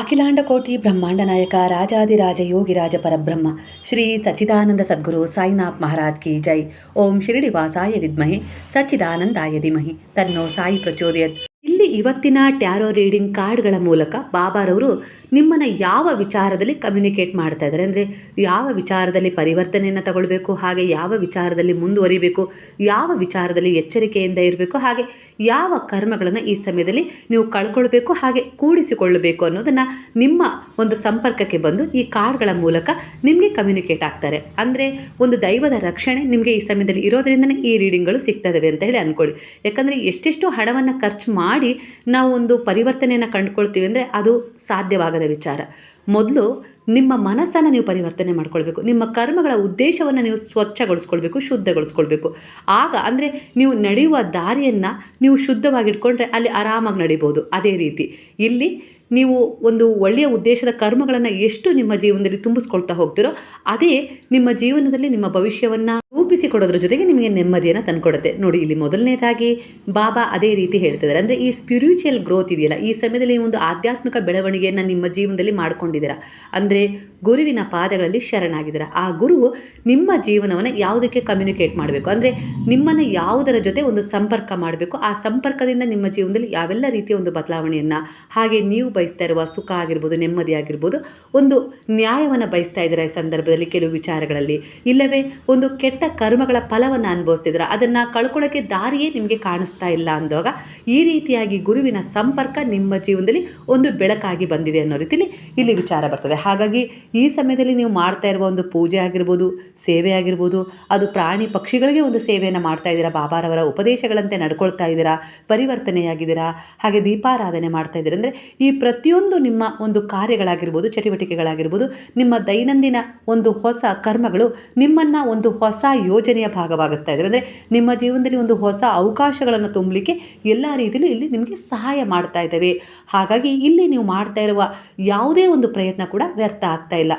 ಅಖಿಲಾಂಡ ಕೋಟಿ ಬ್ರಹ್ಮಾಂಡ ನಾಯಕ ರಾಜಾದಿರಾಜ ಯೋಗಿರಾಜ ಪರಬ್ರಹ್ಮ, ಶ್ರೀ ಸಚ್ಚಿದಾನಂದ ಸದ್ಗುರು ಸಾಯಿನಾಥ್ ಮಹಾರಾಜ್ ಕಿ ಜೈ. ಓಂ ಶಿರಡಿ ವಾಸಾಯ ವಿದ್ಮಹಿ, ಸಚ್ಚಿದಾನಂದಾಯ ಧಿಮಹಿ. ತನ್ನೋ ಸಾಯಿ ಪ್ರಚೋದಯತ್. ಇಲ್ಲಿ ಇವತ್ತಿನ ಟ್ಯಾರೋ ರೀಡಿಂಗ್ ಕಾರ್ಡ್ಗಳ ಮೂಲಕ ಬಾಬಾರವರು ನಿಮ್ಮನ್ನು ಯಾವ ವಿಚಾರದಲ್ಲಿ ಕಮ್ಯುನಿಕೇಟ್ ಮಾಡ್ತಾ ಇದ್ದಾರೆ? ಅಂದರೆ ಯಾವ ವಿಚಾರದಲ್ಲಿ ಪರಿವರ್ತನೆಯನ್ನು ತಗೊಳ್ಬೇಕು? ಹಾಗೆ ಯಾವ ವಿಚಾರದಲ್ಲಿ ಮುಂದುವರಿಬೇಕು? ಯಾವ ವಿಚಾರದಲ್ಲಿ ಎಚ್ಚರಿಕೆಯಿಂದ ಇರಬೇಕು? ಹಾಗೆ ಯಾವ ಕರ್ಮಗಳನ್ನು ಈ ಸಮಯದಲ್ಲಿ ನೀವು ಕಳ್ಕೊಳ್ಬೇಕು? ಹಾಗೆ ಕೂಡಿಸಿಕೊಳ್ಳಬೇಕು ಅನ್ನೋದನ್ನು ನಿಮ್ಮ ಒಂದು ಸಂಪರ್ಕಕ್ಕೆ ಬಂದು ಈ ಕಾರ್ಡ್ಗಳ ಮೂಲಕ ನಿಮಗೆ ಕಮ್ಯುನಿಕೇಟ್ ಆಗ್ತಾರೆ. ಅಂದರೆ ಒಂದು ದೈವದ ರಕ್ಷಣೆ ನಿಮಗೆ ಈ ಸಮಯದಲ್ಲಿ ಇರೋದರಿಂದನೇ ಈ ರೀಡಿಂಗ್ಗಳು ಸಿಗ್ತದವೆ ಅಂತ ಹೇಳಿ ಅಂದ್ಕೊಳ್ಳಿ ಯಾಕಂದರೆ ಎಷ್ಟೆಷ್ಟು ಹಣವನ್ನು ಖರ್ಚು ಮಾಡಿ ನಾವು ಒಂದು ಪರಿವರ್ತನೆಯನ್ನು ಕಂಡುಕೊಳ್ತೀವಿ ಅಂದರೆ ಅದು ಸಾಧ್ಯವಾಗದ ವಿಚಾರ. ಮೊದಲು ನಿಮ್ಮ ಮನಸ್ಸನ್ನು ನೀವು ಪರಿವರ್ತನೆ ಮಾಡ್ಕೊಳ್ಬೇಕು. ನಿಮ್ಮ ಕರ್ಮಗಳ ಉದ್ದೇಶವನ್ನು ನೀವು ಸ್ವಚ್ಛಗೊಳಿಸ್ಕೊಳ್ಬೇಕು, ಶುದ್ಧಗೊಳಿಸ್ಕೊಳ್ಬೇಕು. ಆಗ ಅಂದರೆ ನೀವು ನಡೆಯುವ ದಾರಿಯನ್ನು ನೀವು ಶುದ್ಧವಾಗಿಟ್ಕೊಂಡ್ರೆ ಅಲ್ಲಿ ಆರಾಮಾಗಿ ನಡಿಬೋದು. ಅದೇ ರೀತಿ ಇಲ್ಲಿ ನೀವು ಒಂದು ಒಳ್ಳೆಯ ಉದ್ದೇಶದ ಕರ್ಮಗಳನ್ನು ಎಷ್ಟು ನಿಮ್ಮ ಜೀವನದಲ್ಲಿ ತುಂಬಿಸ್ಕೊಳ್ತಾ ಹೋಗ್ತೀರೋ ಅದೇ ನಿಮ್ಮ ಜೀವನದಲ್ಲಿ ನಿಮ್ಮ ಭವಿಷ್ಯವನ್ನು ರೂಪಿಸಿಕೊಡೋದ್ರ ಜೊತೆಗೆ ನಿಮಗೆ ನೆಮ್ಮದಿಯನ್ನು ತಂದುಕೊಡುತ್ತೆ. ನೋಡಿ, ಇಲ್ಲಿ ಮೊದಲನೇದಾಗಿ ಬಾಬಾ ಅದೇ ರೀತಿ ಹೇಳ್ತಿದ್ದಾರೆ. ಅಂದರೆ ಈ ಸ್ಪಿರಿಚುವಲ್ ಗ್ರೋತ್ ಇದೆಯಲ್ಲ, ಈ ಸಮಯದಲ್ಲಿ ಒಂದು ಆಧ್ಯಾತ್ಮಿಕ ಬೆಳವಣಿಗೆಯನ್ನು ನಿಮ್ಮ ಜೀವನದಲ್ಲಿ ಮಾಡ್ಕೊಂಡಿದ್ದೀರಾ. ಅಂದರೆ ಗುರುವಿನ ಪಾದಗಳಲ್ಲಿ ಶರಣಾಗಿದ್ದೀರಾ. ಆ ಗುರು ನಿಮ್ಮ ಜೀವನವನ್ನು ಯಾವುದಕ್ಕೆ ಕಮ್ಯುನಿಕೇಟ್ ಮಾಡಬೇಕು? ಅಂದರೆ ನಿಮ್ಮನ್ನು ಯಾವುದರ ಜೊತೆ ಒಂದು ಸಂಪರ್ಕ ಮಾಡಬೇಕು? ಆ ಸಂಪರ್ಕದಿಂದ ನಿಮ್ಮ ಜೀವನದಲ್ಲಿ ಯಾವೆಲ್ಲ ರೀತಿಯ ಒಂದು ಬದಲಾವಣೆಯನ್ನು ಹಾಗೆ ನೀವು ಬಯಸ್ತಾ ಇರುವ ಸುಖ ಆಗಿರ್ಬೋದು, ನೆಮ್ಮದಿ ಆಗಿರ್ಬೋದು, ಒಂದು ನ್ಯಾಯವನ್ನು ಬಯಸ್ತಾ ಇದ್ದಾರೆ ಸಂದರ್ಭದಲ್ಲಿ ಕೆಲವು ವಿಚಾರಗಳಲ್ಲಿ? ಇಲ್ಲವೇ, ಒಂದು ಕೆಟ್ಟ ಕರ್ಮಗಳ ಫಲವನ್ನು ಅನುಭವಿಸ್ತಿದ್ದಾರೆ? ಅದನ್ನು ಕಳ್ಕೊಳ್ಳೋಕ್ಕೆ ದಾರಿಯೇ ನಿಮಗೆ ಕಾಣಿಸ್ತಾ ಇಲ್ಲ ಅಂದಾಗ ಈ ರೀತಿಯಾಗಿ ಗುರುವಿನ ಸಂಪರ್ಕ ನಿಮ್ಮ ಜೀವನದಲ್ಲಿ ಒಂದು ಬೆಳಕಾಗಿ ಬಂದಿದೆ ಅನ್ನೋ ರೀತಿಯಲ್ಲಿ ಇಲ್ಲಿ ವಿಚಾರ ಬರ್ತದೆ. ಹಾಗಾಗಿ, ಈ ಸಮಯದಲ್ಲಿ ನೀವು ಮಾಡ್ತಾ ಇರುವ ಒಂದು ಪೂಜೆ ಆಗಿರ್ಬೋದು, ಸೇವೆ ಆಗಿರ್ಬೋದು, ಅದು ಪ್ರಾಣಿ ಪಕ್ಷಿಗಳಿಗೆ ಒಂದು ಸೇವೆಯನ್ನು ಮಾಡ್ತಾ ಇದ್ದೀರಾ? ಬಾಬಾರವರ ಉಪದೇಶಗಳಂತೆ ನಡ್ಕೊಳ್ತಾ ಇದ್ದೀರಾ? ಪರಿವರ್ತನೆಯಾಗಿದ್ದೀರಾ? ಹಾಗೆ ದೀಪಾರಾಧನೆ ಮಾಡ್ತಾ ಇದ್ದೀರಾ? ಅಂದರೆ ಈ ಪ್ರತಿಯೊಂದು ನಿಮ್ಮ ಒಂದು ಕಾರ್ಯಗಳಾಗಿರ್ಬೋದು, ಚಟುವಟಿಕೆಗಳಾಗಿರ್ಬೋದು, ನಿಮ್ಮ ದೈನಂದಿನ ಒಂದು ಹೊಸ ಕರ್ಮಗಳು ನಿಮ್ಮನ್ನು ಒಂದು ಹೊಸ ಯೋಜನೆಯ ಭಾಗವಾಗಿಸ್ತಾ ಇದ್ದಾವೆ ಅಂದರೆ ನಿಮ್ಮ ಜೀವನದಲ್ಲಿ ಒಂದು ಹೊಸ ಅವಕಾಶಗಳನ್ನು ತುಂಬಲಿಕ್ಕೆ ಎಲ್ಲ ರೀತಿಯಲ್ಲೂ ಇಲ್ಲಿ ನಿಮಗೆ ಸಹಾಯ ಮಾಡ್ತಾ ಇದ್ದಾವೆ ಹಾಗಾಗಿ ಇಲ್ಲಿ ನೀವು ಮಾಡ್ತಾ ಇರುವ ಯಾವುದೇ ಒಂದು ಪ್ರಯತ್ನ ಕೂಡ ವ್ಯರ್ಥ ಆಗ್ತಾ ಇಲ್ಲ.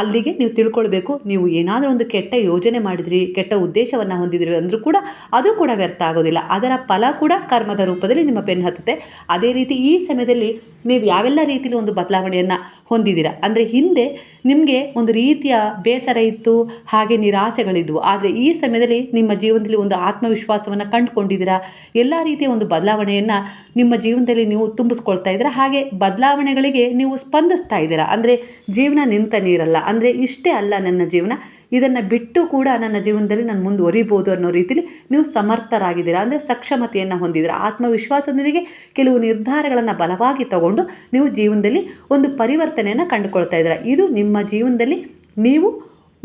ಅಲ್ಲಿಗೆ ನೀವು ತಿಳ್ಕೊಳ್ಬೇಕು. ನೀವು ಏನಾದರೂ ಒಂದು ಕೆಟ್ಟ ಯೋಜನೆ ಮಾಡಿದ್ರಿ, ಕೆಟ್ಟ ಉದ್ದೇಶವನ್ನು ಹೊಂದಿದ್ರಿ ಅಂದರೂ ಕೂಡ ಅದು ಕೂಡ ವ್ಯರ್ಥ ಆಗೋದಿಲ್ಲ. ಅದರ ಫಲ ಕೂಡ ಕರ್ಮದ ರೂಪದಲ್ಲಿ ನಿಮ್ಮ ಪೆನ್ ಹತ್ತುತ್ತೆ. ಅದೇ ರೀತಿ ಈ ಸಮಯದಲ್ಲಿ ನೀವು ಯಾವೆಲ್ಲ ರೀತಿಯಲ್ಲಿ ಒಂದು ಬದಲಾವಣೆಯನ್ನು ಹೊಂದಿದ್ದೀರಾ? ಅಂದರೆ ಹಿಂದೆ ನಿಮಗೆ ಒಂದು ರೀತಿಯ ಬೇಸರ ಇತ್ತು, ಹಾಗೆ ನಿರಾಸೆಗಳಿದ್ವು. ಆದರೆ ಈ ಸಮಯದಲ್ಲಿ ನಿಮ್ಮ ಜೀವನದಲ್ಲಿ ಒಂದು ಆತ್ಮವಿಶ್ವಾಸವನ್ನು ಕಂಡುಕೊಂಡಿದ್ದೀರಾ? ಎಲ್ಲ ರೀತಿಯ ಒಂದು ಬದಲಾವಣೆಯನ್ನು ನಿಮ್ಮ ಜೀವನದಲ್ಲಿ ನೀವು ತುಂಬಿಸ್ಕೊಳ್ತಾ ಇದ್ದೀರಾ? ಹಾಗೆ ಬದಲಾವಣೆಗಳಿಗೆ ನೀವು ಸ್ಪಂದಿಸ್ತಾ ಇದ್ದೀರಾ? ಅಂದರೆ ಜೀವನ ನಿಂತ ನೀರಲ್ಲ. ಅಂದರೆ ಇಷ್ಟೇ ಅಲ್ಲ ನನ್ನ ಜೀವನ. ಇದನ್ನು ಬಿಟ್ಟು ಕೂಡ ನನ್ನ ಜೀವನದಲ್ಲಿ ನಾನು ಮುಂದುವರಿಬೋದು ಅನ್ನೋ ರೀತಿಯಲ್ಲಿ ನೀವು ಸಮರ್ಥರಾಗಿದ್ದೀರಾ? ಅಂದರೆ ಸಕ್ಷಮತೆಯನ್ನು ಹೊಂದಿದ್ದೀರಾ? ಆತ್ಮವಿಶ್ವಾಸದೊಂದಿಗೆ ಕೆಲವು ನಿರ್ಧಾರಗಳನ್ನು ಬಲವಾಗಿ ತಗೊಂಡು ನೀವು ಜೀವನದಲ್ಲಿ ಒಂದು ಪರಿವರ್ತನೆಯನ್ನು ಕಂಡುಕೊಳ್ತಾ ಇದ್ದೀರಾ? ಇದು ನಿಮ್ಮ ಜೀವನದಲ್ಲಿ ನೀವು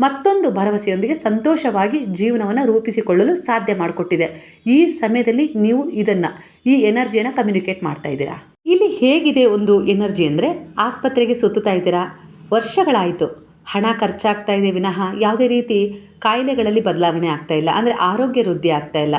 ಮತ್ತೊಂದು ಭರವಸೆಯೊಂದಿಗೆ ಸಂತೋಷವಾಗಿ ಜೀವನವನ್ನು ರೂಪಿಸಿಕೊಳ್ಳಲು ಸಾಧ್ಯ ಮಾಡಿಕೊಟ್ಟಿದೆ. ಈ ಸಮಯದಲ್ಲಿ ನೀವು ಇದನ್ನು, ಈ ಎನರ್ಜಿಯನ್ನು ಕಮ್ಯುನಿಕೇಟ್ ಮಾಡ್ತಾ ಇದ್ದೀರಾ? ಇಲ್ಲಿ ಹೇಗಿದೆ ಒಂದು ಎನರ್ಜಿ ಅಂದರೆ ಆಸ್ಪತ್ರೆಗೆ ಸುತ್ತುತ್ತಾ ಇದ್ದೀರಾ? ವರ್ಷಗಳಾಯಿತು. ಹಣ ಖರ್ಚಾಗ್ತಾ ಇದೆ, ವಿನಃ ಯಾವುದೇ ರೀತಿ ಕಾಯಿಲೆಗಳಲ್ಲಿ ಬದಲಾವಣೆ ಆಗ್ತಾ ಇಲ್ಲ. ಅಂದರೆ ಆರೋಗ್ಯ ವೃದ್ಧಿ ಆಗ್ತಾ ಇಲ್ಲ.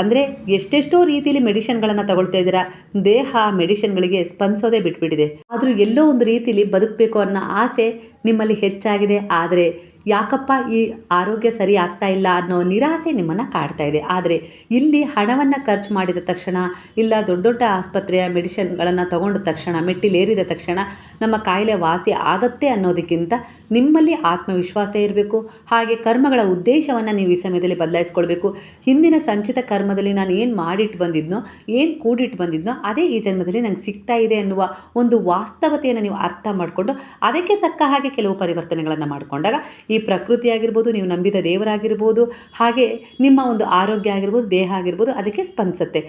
ಅಂದರೆ ಎಷ್ಟೆಷ್ಟೋ ರೀತಿಯಲ್ಲಿ ಮೆಡಿಷನ್ಗಳನ್ನು ತಗೊಳ್ತಾ ಇದ್ದೀರಾ? ದೇಹ ಮೆಡಿಷನ್ಗಳಿಗೆ ಸ್ಪಂದಿಸೋದೇ ಬಿಟ್ಬಿಟ್ಟಿದೆ. ಆದರೂ ಎಲ್ಲೋ ಒಂದು ರೀತಿಯಲ್ಲಿ ಬದುಕಬೇಕು ಅನ್ನೋ ಆಸೆ ನಿಮ್ಮಲ್ಲಿ ಹೆಚ್ಚಾಗಿದೆ. ಆದರೆ ಯಾಕಪ್ಪ ಈ ಆರೋಗ್ಯ ಸರಿ ಆಗ್ತಾ ಇಲ್ಲ ಅನ್ನೋ ನಿರಾಸೆ ನಿಮ್ಮನ್ನು ಕಾಡ್ತಾ ಇದೆ. ಆದರೆ ಇಲ್ಲಿ ಹಣವನ್ನು ಖರ್ಚು ಮಾಡಿದ ತಕ್ಷಣ ಇಲ್ಲ ದೊಡ್ಡ ದೊಡ್ಡ ಆಸ್ಪತ್ರೆಯ ಮೆಡಿಷನ್ಗಳನ್ನು ತಗೊಂಡ ತಕ್ಷಣ, ಮೆಟ್ಟಿಲೇರಿದ ತಕ್ಷಣ ನಮ್ಮ ಕಾಯಿಲೆ ವಾಸಿ ಆಗತ್ತೆ ಅನ್ನೋದಕ್ಕಿಂತ ನಿಮ್ಮಲ್ಲಿ ಆತ್ಮವಿಶ್ವಾಸ ಇರಬೇಕು. ಹಾಗೆ ಕರ್ಮಗಳ ಉದ್ದೇಶವನ್ನು ನೀವು ಈ ಸಮಯದಲ್ಲಿ ಬದಲಾಯಿಸ್ಕೊಳ್ಬೇಕು. ಹಿಂದಿನ ಸಂಚಿತ ಕರ್ಮದಲ್ಲಿ ನಾನು ಏನು ಮಾಡಿಟ್ಟು ಬಂದಿದ್ನೋ, ಏನು ಕೂಡಿಟ್ಟು ಬಂದಿದ್ನೋ, ಅದೇ ಈ ಜನ್ಮದಲ್ಲಿ ನಂಗೆ ಸಿಗ್ತಾ ಇದೆ ಅನ್ನುವ ಒಂದು ವಾಸ್ತವತೆಯನ್ನು ನೀವು ಅರ್ಥ ಮಾಡಿಕೊಂಡು ಅದಕ್ಕೆ ತಕ್ಕ ಹಾಗೆ ಕೆಲವು ಪರಿವರ್ತನೆಗಳನ್ನು ಮಾಡಿಕೊಂಡಾಗ ಈ ಪ್ರಕೃತಿ ಆಗಿರ್ಬೋದು, ನೀವು ನಂಬಿದ ದೇವರಾಗಿರ್ಬೋದು, ಹಾಗೆ ನಿಮ್ಮ ಒಂದು ಆರೋಗ್ಯ ಆಗಿರ್ಬೋದು, ದೇಹ ಆಗಿರ್ಬೋದು, ಅದಕ್ಕೆ ಸ್ಪಂದಿಸುತ್ತೆ.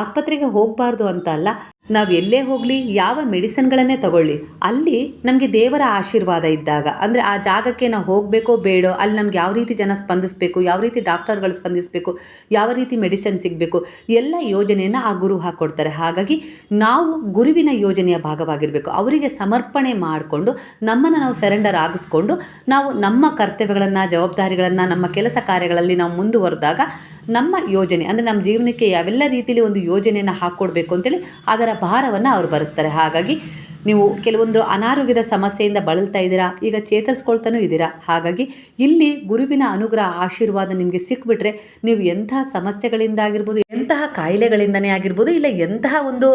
ಆಸ್ಪತ್ರೆಗೆ ಹೋಗಬಾರ್ದು ಅಂತ ಅಲ್ಲ ನಾವು ಎಲ್ಲೇ ಹೋಗಲಿ, ಯಾವ ಮೆಡಿಸನ್ಗಳನ್ನೇ ತಗೊಳ್ಳಿ, ಅಲ್ಲಿ ನಮಗೆ ದೇವರ ಆಶೀರ್ವಾದ ಇದ್ದಾಗ, ಅಂದರೆ ಆ ಜಾಗಕ್ಕೆ ನಾವು ಹೋಗಬೇಕೋ ಬೇಡೋ, ಅಲ್ಲಿ ನಮ್ಗೆ ಯಾವ ರೀತಿ ಜನ ಸ್ಪಂದಿಸಬೇಕು, ಯಾವ ರೀತಿ ಡಾಕ್ಟರ್ಗಳು ಸ್ಪಂದಿಸಬೇಕು, ಯಾವ ರೀತಿ ಮೆಡಿಸನ್ ಸಿಗಬೇಕು, ಎಲ್ಲ ಯೋಜನೆಯನ್ನು ಆ ಗುರು ಹಾಕ್ಕೊಡ್ತಾರೆ ಹಾಗಾಗಿ ನಾವು ಗುರುವಿನ ಯೋಜನೆಯ ಭಾಗವಾಗಿರಬೇಕು. ಅವರಿಗೆ ಸಮರ್ಪಣೆ ಮಾಡಿಕೊಂಡು, ನಮ್ಮನ್ನು ನಾವು ಸರೆಂಡರ್ ಆಗಿಸ್ಕೊಂಡು, ನಾವು ನಮ್ಮ ಕರ್ತವ್ಯಗಳನ್ನು, ಜವಾಬ್ದಾರಿಗಳನ್ನು, ನಮ್ಮ ಕೆಲಸ ಕಾರ್ಯಗಳಲ್ಲಿ ನಾವು ಮುಂದುವರೆದಾಗ ನಮ್ಮ ಯೋಜನೆ, ಅಂದರೆ ನಮ್ಮ ಜೀವನಕ್ಕೆ ಯಾವೆಲ್ಲ ರೀತಿಯಲ್ಲಿ ಒಂದು ಯೋಜನೆಯನ್ನು ಹಾಕ್ಕೊಡ್ಬೇಕು ಅಂತೇಳಿ ಅದರ ಭಾರವನ್ನು ಅವರು ಭರಿಸ್ತಾರೆ ಹಾಗಾಗಿ ನೀವು ಕೆಲವೊಂದು ಅನಾರೋಗ್ಯದ ಸಮಸ್ಯೆಯಿಂದ ಬಳಲ್ತಾ ಇದ್ದೀರಾ, ಈಗ ಚೇತರಿಸ್ಕೊಳ್ತಾನೂ ಇದ್ದೀರಾ, ಹಾಗಾಗಿ ಇಲ್ಲಿ ಗುರುವಿನ ಅನುಗ್ರಹ, ಆಶೀರ್ವಾದ ನಿಮಗೆ ಸಿಕ್ಬಿಟ್ರೆ ನೀವು ಎಂತಹ ಸಮಸ್ಯೆಗಳಿಂದ ಆಗಿರ್ಬೋದು ಎಂತಹ ಕಾಯಿಲೆಗಳಿಂದನೇ ಆಗಿರ್ಬೋದು, ಇಲ್ಲ ಎಂತಹ ಒಂದು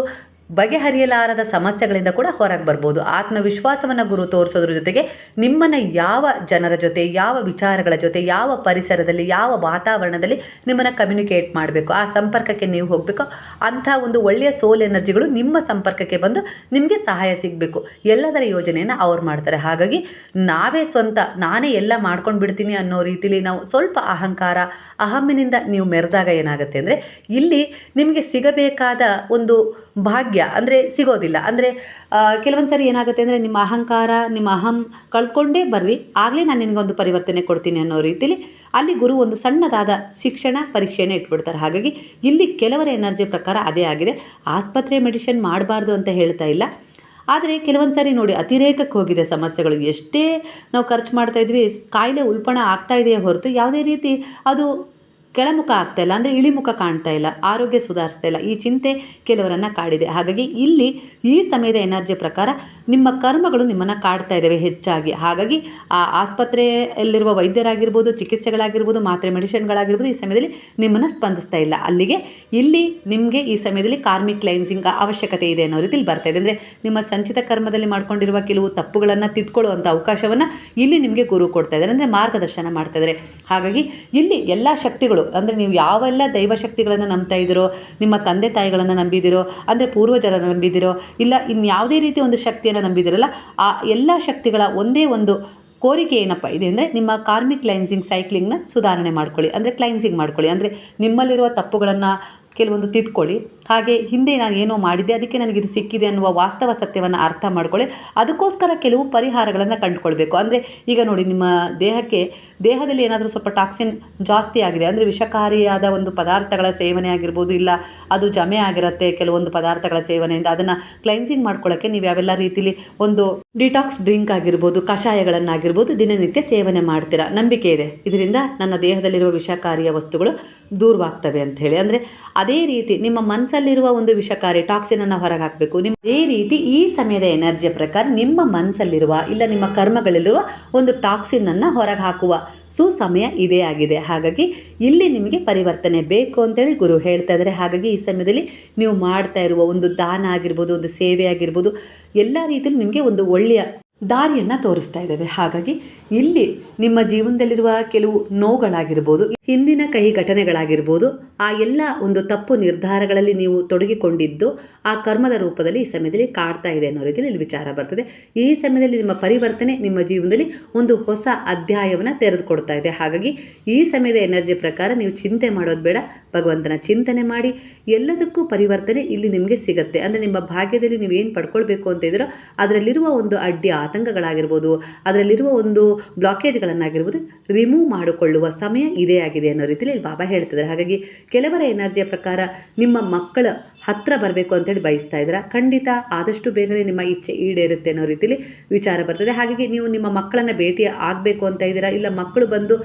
ಬಗೆಹರಿಯಲಾರದ ಸಮಸ್ಯೆಗಳಿಂದ ಕೂಡ ಹೊರಗೆ ಬರ್ಬೋದು. ಆತ್ಮವಿಶ್ವಾಸವನ್ನು ಗುರು ತೋರಿಸೋದ್ರ ಜೊತೆಗೆ ನಿಮ್ಮನ್ನು ಯಾವ ಜನರ ಜೊತೆ, ಯಾವ ವಿಚಾರಗಳ ಜೊತೆ, ಯಾವ ಪರಿಸರದಲ್ಲಿ, ಯಾವ ವಾತಾವರಣದಲ್ಲಿ ನಿಮ್ಮನ್ನು ಕಮ್ಯುನಿಕೇಟ್ ಮಾಡಬೇಕು, ಆ ಸಂಪರ್ಕಕ್ಕೆ ನೀವು ಹೋಗಬೇಕು. ಅಂಥ ಒಂದು ಒಳ್ಳೆಯ ಸೋಲ್ ಎನರ್ಜಿಗಳು ನಿಮ್ಮ ಸಂಪರ್ಕಕ್ಕೆ ಬಂದು ನಿಮಗೆ ಸಹಾಯ ಸಿಗಬೇಕು. ಎಲ್ಲದರ ಯೋಜನೆಯನ್ನು ಅವ್ರು ಮಾಡ್ತಾರೆ. ಹಾಗಾಗಿ ನಾವೇ ಸ್ವಂತ, ನಾನೇ ಎಲ್ಲ ಮಾಡ್ಕೊಂಡು ಬಿಡ್ತೀನಿ ಅನ್ನೋ ರೀತಿಲಿ ನಾವು ಸ್ವಲ್ಪ ಅಹಂಕಾರ, ಅಹಮ್ಮಿನಿಂದ ನೀವು ಮೆರೆದಾಗ ಏನಾಗುತ್ತೆ ಅಂದರೆ ಇಲ್ಲಿ ನಿಮಗೆ ಸಿಗಬೇಕಾದ ಒಂದು ಭಾಗ್ಯ ಅಂದರೆ ಸಿಗೋದಿಲ್ಲ. ಅಂದರೆ ಕೆಲವೊಂದು ಸರಿ ಏನಾಗುತ್ತೆ ಅಂದರೆ ನಿಮ್ಮ ಅಹಂಕಾರ, ನಿಮ್ಮ ಅಹಂ ಕಳ್ಕೊಂಡೇ ಬರ್ರಿ. ಆಗಲೇ ನಾನು ನಿನಗೊಂದು ಪರಿವರ್ತನೆ ಕೊಡ್ತೀನಿ ಅನ್ನೋ ರೀತಿಲಿ ಅಲ್ಲಿ ಗುರು ಒಂದು ಸಣ್ಣದಾದ ಶಿಕ್ಷಣ ಪರೀಕ್ಷೆಯನ್ನು ಇಟ್ಬಿಡ್ತಾರೆ. ಹಾಗಾಗಿ ಇಲ್ಲಿ ಕೆಲವರ ಎನರ್ಜಿ ಪ್ರಕಾರ ಅದೇ ಆಗಿದೆ. ಆಸ್ಪತ್ರೆ ಮೆಡಿಷನ್ ಮಾಡಬಾರ್ದು ಅಂತ ಹೇಳ್ತಾ ಇಲ್ಲ. ಆದರೆ ಕೆಲವೊಂದು ಸಾರಿ ನೋಡಿ ಅತಿರೇಕಕ್ಕೆ ಹೋಗಿದೆ ಸಮಸ್ಯೆಗಳು. ಎಷ್ಟೇ ನಾವು ಖರ್ಚು ಮಾಡ್ತಾ ಇದ್ವಿ, ಕಾಯಿಲೆ ಉಲ್ಪಣ ಆಗ್ತಾ ಇದೆಯೇ ಹೊರತು ಯಾವುದೇ ರೀತಿ ಅದು ಕೆಳಮುಖ ಆಗ್ತಾ ಇಲ್ಲ, ಅಂದರೆ ಇಳಿಮುಖ ಕಾಣ್ತಾ ಇಲ್ಲ, ಆರೋಗ್ಯ ಸುಧಾರಿಸ್ತಾ ಇಲ್ಲ. ಈ ಚಿಂತೆ ಕೆಲವರನ್ನು ಕಾಡಿದೆ. ಹಾಗಾಗಿ ಇಲ್ಲಿ ಈ ಸಮಯದ ಎನರ್ಜಿ ಪ್ರಕಾರ ನಿಮ್ಮ ಕರ್ಮಗಳು ನಿಮ್ಮನ್ನು ಕಾಡ್ತಾ ಇದ್ದಾವೆ ಹೆಚ್ಚಾಗಿ. ಹಾಗಾಗಿ ಆ ಆಸ್ಪತ್ರೆಯಲ್ಲಿರುವ ವೈದ್ಯರಾಗಿರ್ಬೋದು, ಚಿಕಿತ್ಸೆಗಳಾಗಿರ್ಬೋದು, ಮಾತ್ರೆ, ಮೆಡಿಷನ್ಗಳಾಗಿರ್ಬೋದು, ಈ ಸಮಯದಲ್ಲಿ ನಿಮ್ಮನ್ನು ಸ್ಪಂದಿಸ್ತಾ ಇಲ್ಲ. ಅಲ್ಲಿಗೆ ಇಲ್ಲಿ ನಿಮಗೆ ಈ ಸಮಯದಲ್ಲಿ ಕಾರ್ಮಿಕ್ ಕ್ಲೈನ್ಸಿಂಗ್ ಅವಶ್ಯಕತೆ ಇದೆ ಅನ್ನೋ ರೀತಿಲಿ ಬರ್ತಾ ಇದೆ. ಅಂದರೆ ನಿಮ್ಮ ಸಂಚಿತ ಕರ್ಮದಲ್ಲಿ ಮಾಡ್ಕೊಂಡಿರುವ ಕೆಲವು ತಪ್ಪುಗಳನ್ನು ತಿದ್ಕೊಳ್ಳುವಂಥ ಅವಕಾಶವನ್ನು ಇಲ್ಲಿ ನಿಮಗೆ ಗುರು ಕೊಡ್ತಾ ಇದ್ದಾರೆ ಅಂದರೆ ಮಾರ್ಗದರ್ಶನ ಮಾಡ್ತಾ ಇದ್ದಾರೆ ಹಾಗಾಗಿ ಇಲ್ಲಿ ಎಲ್ಲ ಶಕ್ತಿಗಳು ಅಂದರೆ ನೀವು ಯಾವೆಲ್ಲ ದೈವಶಕ್ತಿಗಳನ್ನು ನಂಬ್ತಾ ಇದ್ದೀರೋ, ನಿಮ್ಮ ತಂದೆ ತಾಯಿಗಳನ್ನು ನಂಬಿದಿರೋ ಅಂದರೆ ಪೂರ್ವಜರನ್ನು ನಂಬಿದ್ದೀರೋ, ಇಲ್ಲ ಇನ್ಯಾವುದೇ ರೀತಿ ಒಂದು ಶಕ್ತಿಯನ್ನು ನಂಬಿದಿರಲ್ಲ ಆ ಎಲ್ಲ ಶಕ್ತಿಗಳ ಒಂದೇ ಒಂದು ಕೋರಿಕೆ ಏನಪ್ಪ ಇದೆ ಅಂದರೆ ನಿಮ್ಮ ಕಾರ್ಮಿಕ್ ಕ್ಲೈನ್ಸಿಂಗ್ ಸೈಕ್ಲಿಂಗ್ನ ಸುಧಾರಣೆ ಮಾಡ್ಕೊಳ್ಳಿ, ಅಂದರೆ ಕ್ಲೈನ್ಸಿಂಗ್ ಮಾಡ್ಕೊಳ್ಳಿ, ಅಂದರೆ ನಿಮ್ಮಲ್ಲಿರುವ ತಪ್ಪುಗಳನ್ನು ಕೆಲವೊಂದು ತಿದ್ಕೊಳ್ಳಿ. ಹಾಗೆ ಹಿಂದೆ ನಾನು ಏನೋ ಮಾಡಿದ್ದೆ, ಅದಕ್ಕೆ ನನಗೆ ಇದು ಸಿಕ್ಕಿದೆ ಅನ್ನುವ ವಾಸ್ತವ ಸತ್ಯವನ್ನು ಅರ್ಥ ಮಾಡ್ಕೊಳ್ಳಿ. ಅದಕ್ಕೋಸ್ಕರ ಕೆಲವು ಪರಿಹಾರಗಳನ್ನು ಕಂಡುಕೊಳ್ಬೇಕು. ಅಂದರೆ ಈಗ ನೋಡಿ, ನಿಮ್ಮ ದೇಹಕ್ಕೆ, ದೇಹದಲ್ಲಿ ಏನಾದರೂ ಸ್ವಲ್ಪ ಟಾಕ್ಸಿನ್ ಜಾಸ್ತಿ ಆಗಿದೆ, ಅಂದರೆ ವಿಷಕಾರಿಯಾದ ಒಂದು ಪದಾರ್ಥಗಳ ಸೇವನೆ ಆಗಿರ್ಬೋದು, ಇಲ್ಲ ಅದು ಜಮೆ ಆಗಿರುತ್ತೆ ಕೆಲವೊಂದು ಪದಾರ್ಥಗಳ ಸೇವನೆಯಿಂದ, ಅದನ್ನು ಕ್ಲೈನ್ಸಿಂಗ್ ಮಾಡ್ಕೊಳ್ಳೋಕ್ಕೆ ನೀವು ಯಾವೆಲ್ಲ ರೀತಿಲಿ ಒಂದು ಡಿಟಾಕ್ಸ್ ಡ್ರಿಂಕ್ ಆಗಿರ್ಬೋದು, ಕಷಾಯಗಳನ್ನಾಗಿರ್ಬೋದು, ದಿನನಿತ್ಯ ಸೇವನೆ ಮಾಡ್ತೀರಾ? ನಂಬಿಕೆ ಇದೆ. ಇದರಿಂದ ನನ್ನ ದೇಹದಲ್ಲಿರುವ ವಿಷಕಾರಿಯ ವಸ್ತುಗಳು ದೂರವಾಗ್ತವೆ ಅಂತ ಹೇಳಿ. ಅಂದರೆ ಅದೇ ರೀತಿ ನಿಮ್ಮ ಮನಸ್ಸಲ್ಲಿರುವ ಒಂದು ವಿಷಕಾರಿ ಟಾಕ್ಸಿನನ್ನು ಹೊರಗೆ ಹಾಕಬೇಕು ನಿಮ್ಮ ಅದೇ ರೀತಿ ಈ ಸಮಯದ ಎನರ್ಜಿಯ ಪ್ರಕಾರ ನಿಮ್ಮ ಮನಸ್ಸಲ್ಲಿರುವ ಇಲ್ಲ ನಿಮ್ಮ ಕರ್ಮಗಳಲ್ಲಿರುವ ಒಂದು ಟಾಕ್ಸಿನ್ ಅನ್ನು ಹೊರಗೆ ಹಾಕುವ ಸುಸಮಯ ಇದೇ ಆಗಿದೆ. ಹಾಗಾಗಿ ಇಲ್ಲಿ ನಿಮಗೆ ಪರಿವರ್ತನೆ ಬೇಕು ಅಂತೇಳಿ ಗುರು ಹೇಳ್ತಾ ಇದ್ದಾರೆ. ಹಾಗಾಗಿ ಈ ಸಮಯದಲ್ಲಿ ನೀವು ಮಾಡ್ತಾ ಇರುವ ಒಂದು ದಾನ ಆಗಿರ್ಬೋದು, ಒಂದು ಸೇವೆ ಆಗಿರ್ಬೋದು, ಎಲ್ಲ ರೀತಿಯಲ್ಲೂ ನಿಮಗೆ ಒಂದು ಒಳ್ಳೆಯ ದಾರಿಯನ್ನು ತೋರಿಸ್ತಾ ಇದ್ದಾವೆ. ಹಾಗಾಗಿ ಇಲ್ಲಿ ನಿಮ್ಮ ಜೀವನದಲ್ಲಿರುವ ಕೆಲವು ನೋವುಗಳಾಗಿರ್ಬೋದು ಹಿಂದಿನ ಕಹಿ ಘಟನೆಗಳಾಗಿರ್ಬೋದು, ಆ ಎಲ್ಲ ಒಂದು ತಪ್ಪು ನಿರ್ಧಾರಗಳಲ್ಲಿ ನೀವು ತೊಡಗಿಕೊಂಡಿದ್ದು, ಆ ಕರ್ಮದ ರೂಪದಲ್ಲಿ ಈ ಸಮಯದಲ್ಲಿ ಕಾಡ್ತಾ ಇದೆ ಅನ್ನೋ ರೀತಿಯಲ್ಲಿ ಇಲ್ಲಿ ವಿಚಾರ ಬರ್ತದೆ. ಈ ಸಮಯದಲ್ಲಿ ನಿಮ್ಮ ಪರಿವರ್ತನೆ ನಿಮ್ಮ ಜೀವನದಲ್ಲಿ ಒಂದು ಹೊಸ ಅಧ್ಯಾಯವನ್ನು ತೆರೆದುಕೊಡ್ತಾ ಇದೆ. ಹಾಗಾಗಿ ಈ ಸಮಯದ ಎನರ್ಜಿ ಪ್ರಕಾರ ನೀವು ಚಿಂತೆ ಮಾಡೋದು ಬೇಡ, ಭಗವಂತನ ಚಿಂತನೆ ಮಾಡಿ. ಎಲ್ಲದಕ್ಕೂ ಪರಿವರ್ತನೆ ಇಲ್ಲಿ ನಿಮಗೆ ಸಿಗುತ್ತೆ. ಅಂದರೆ ನಿಮ್ಮ ಭಾಗ್ಯದಲ್ಲಿ ನೀವು ಏನು ಪಡ್ಕೊಳ್ಬೇಕು ಅಂತ ಇದ್ದೀರೋ, ಅದರಲ್ಲಿರುವ ಒಂದು ಅಡ್ಡಿ ಆತಂಕಗಳಾಗಿರ್ಬೋದು, ಅದರಲ್ಲಿರುವ ಒಂದು ಬ್ಲಾಕೇಜ್ಗಳನ್ನಾಗಿರ್ಬೋದು ರಿಮೂವ್ ಮಾಡಿಕೊಳ್ಳುವ ಸಮಯ ಇದೇ ಆಗಿದೆ. ಅನ್ನೋ ರೀತಿಯಲ್ಲಿ ಇಲ್ಲಿ ಬಾಬಾ ಹೇಳ್ತಿದ್ದಾರೆ. ಹಾಗಾಗಿ ಕೆಲವರ ಎನರ್ಜಿಯ ಪ್ರಕಾರ ನಿಮ್ಮ ಮಕ್ಕಳ ಹತ್ರ ಬರಬೇಕು ಅಂತೇಳಿ ಬಯಸ್ತಾ ಇದ್ದೀರಾ? ಖಂಡಿತ ಆದಷ್ಟು ಬೇಗನೆ ನಿಮ್ಮ ಇಚ್ಛೆ ಈಡೇರುತ್ತೆ ಅನ್ನೋ ರೀತಿಯಲ್ಲಿ ವಿಚಾರ ಬರ್ತದೆ. ಹಾಗಾಗಿ ನೀವು ನಿಮ್ಮ ಮಕ್ಕಳನ್ನು ಭೇಟಿ ಆಗಬೇಕು ಅಂತ ಇದ್ದೀರಾ? ಇಲ್ಲ ಮಕ್ಕಳು ಬಂದು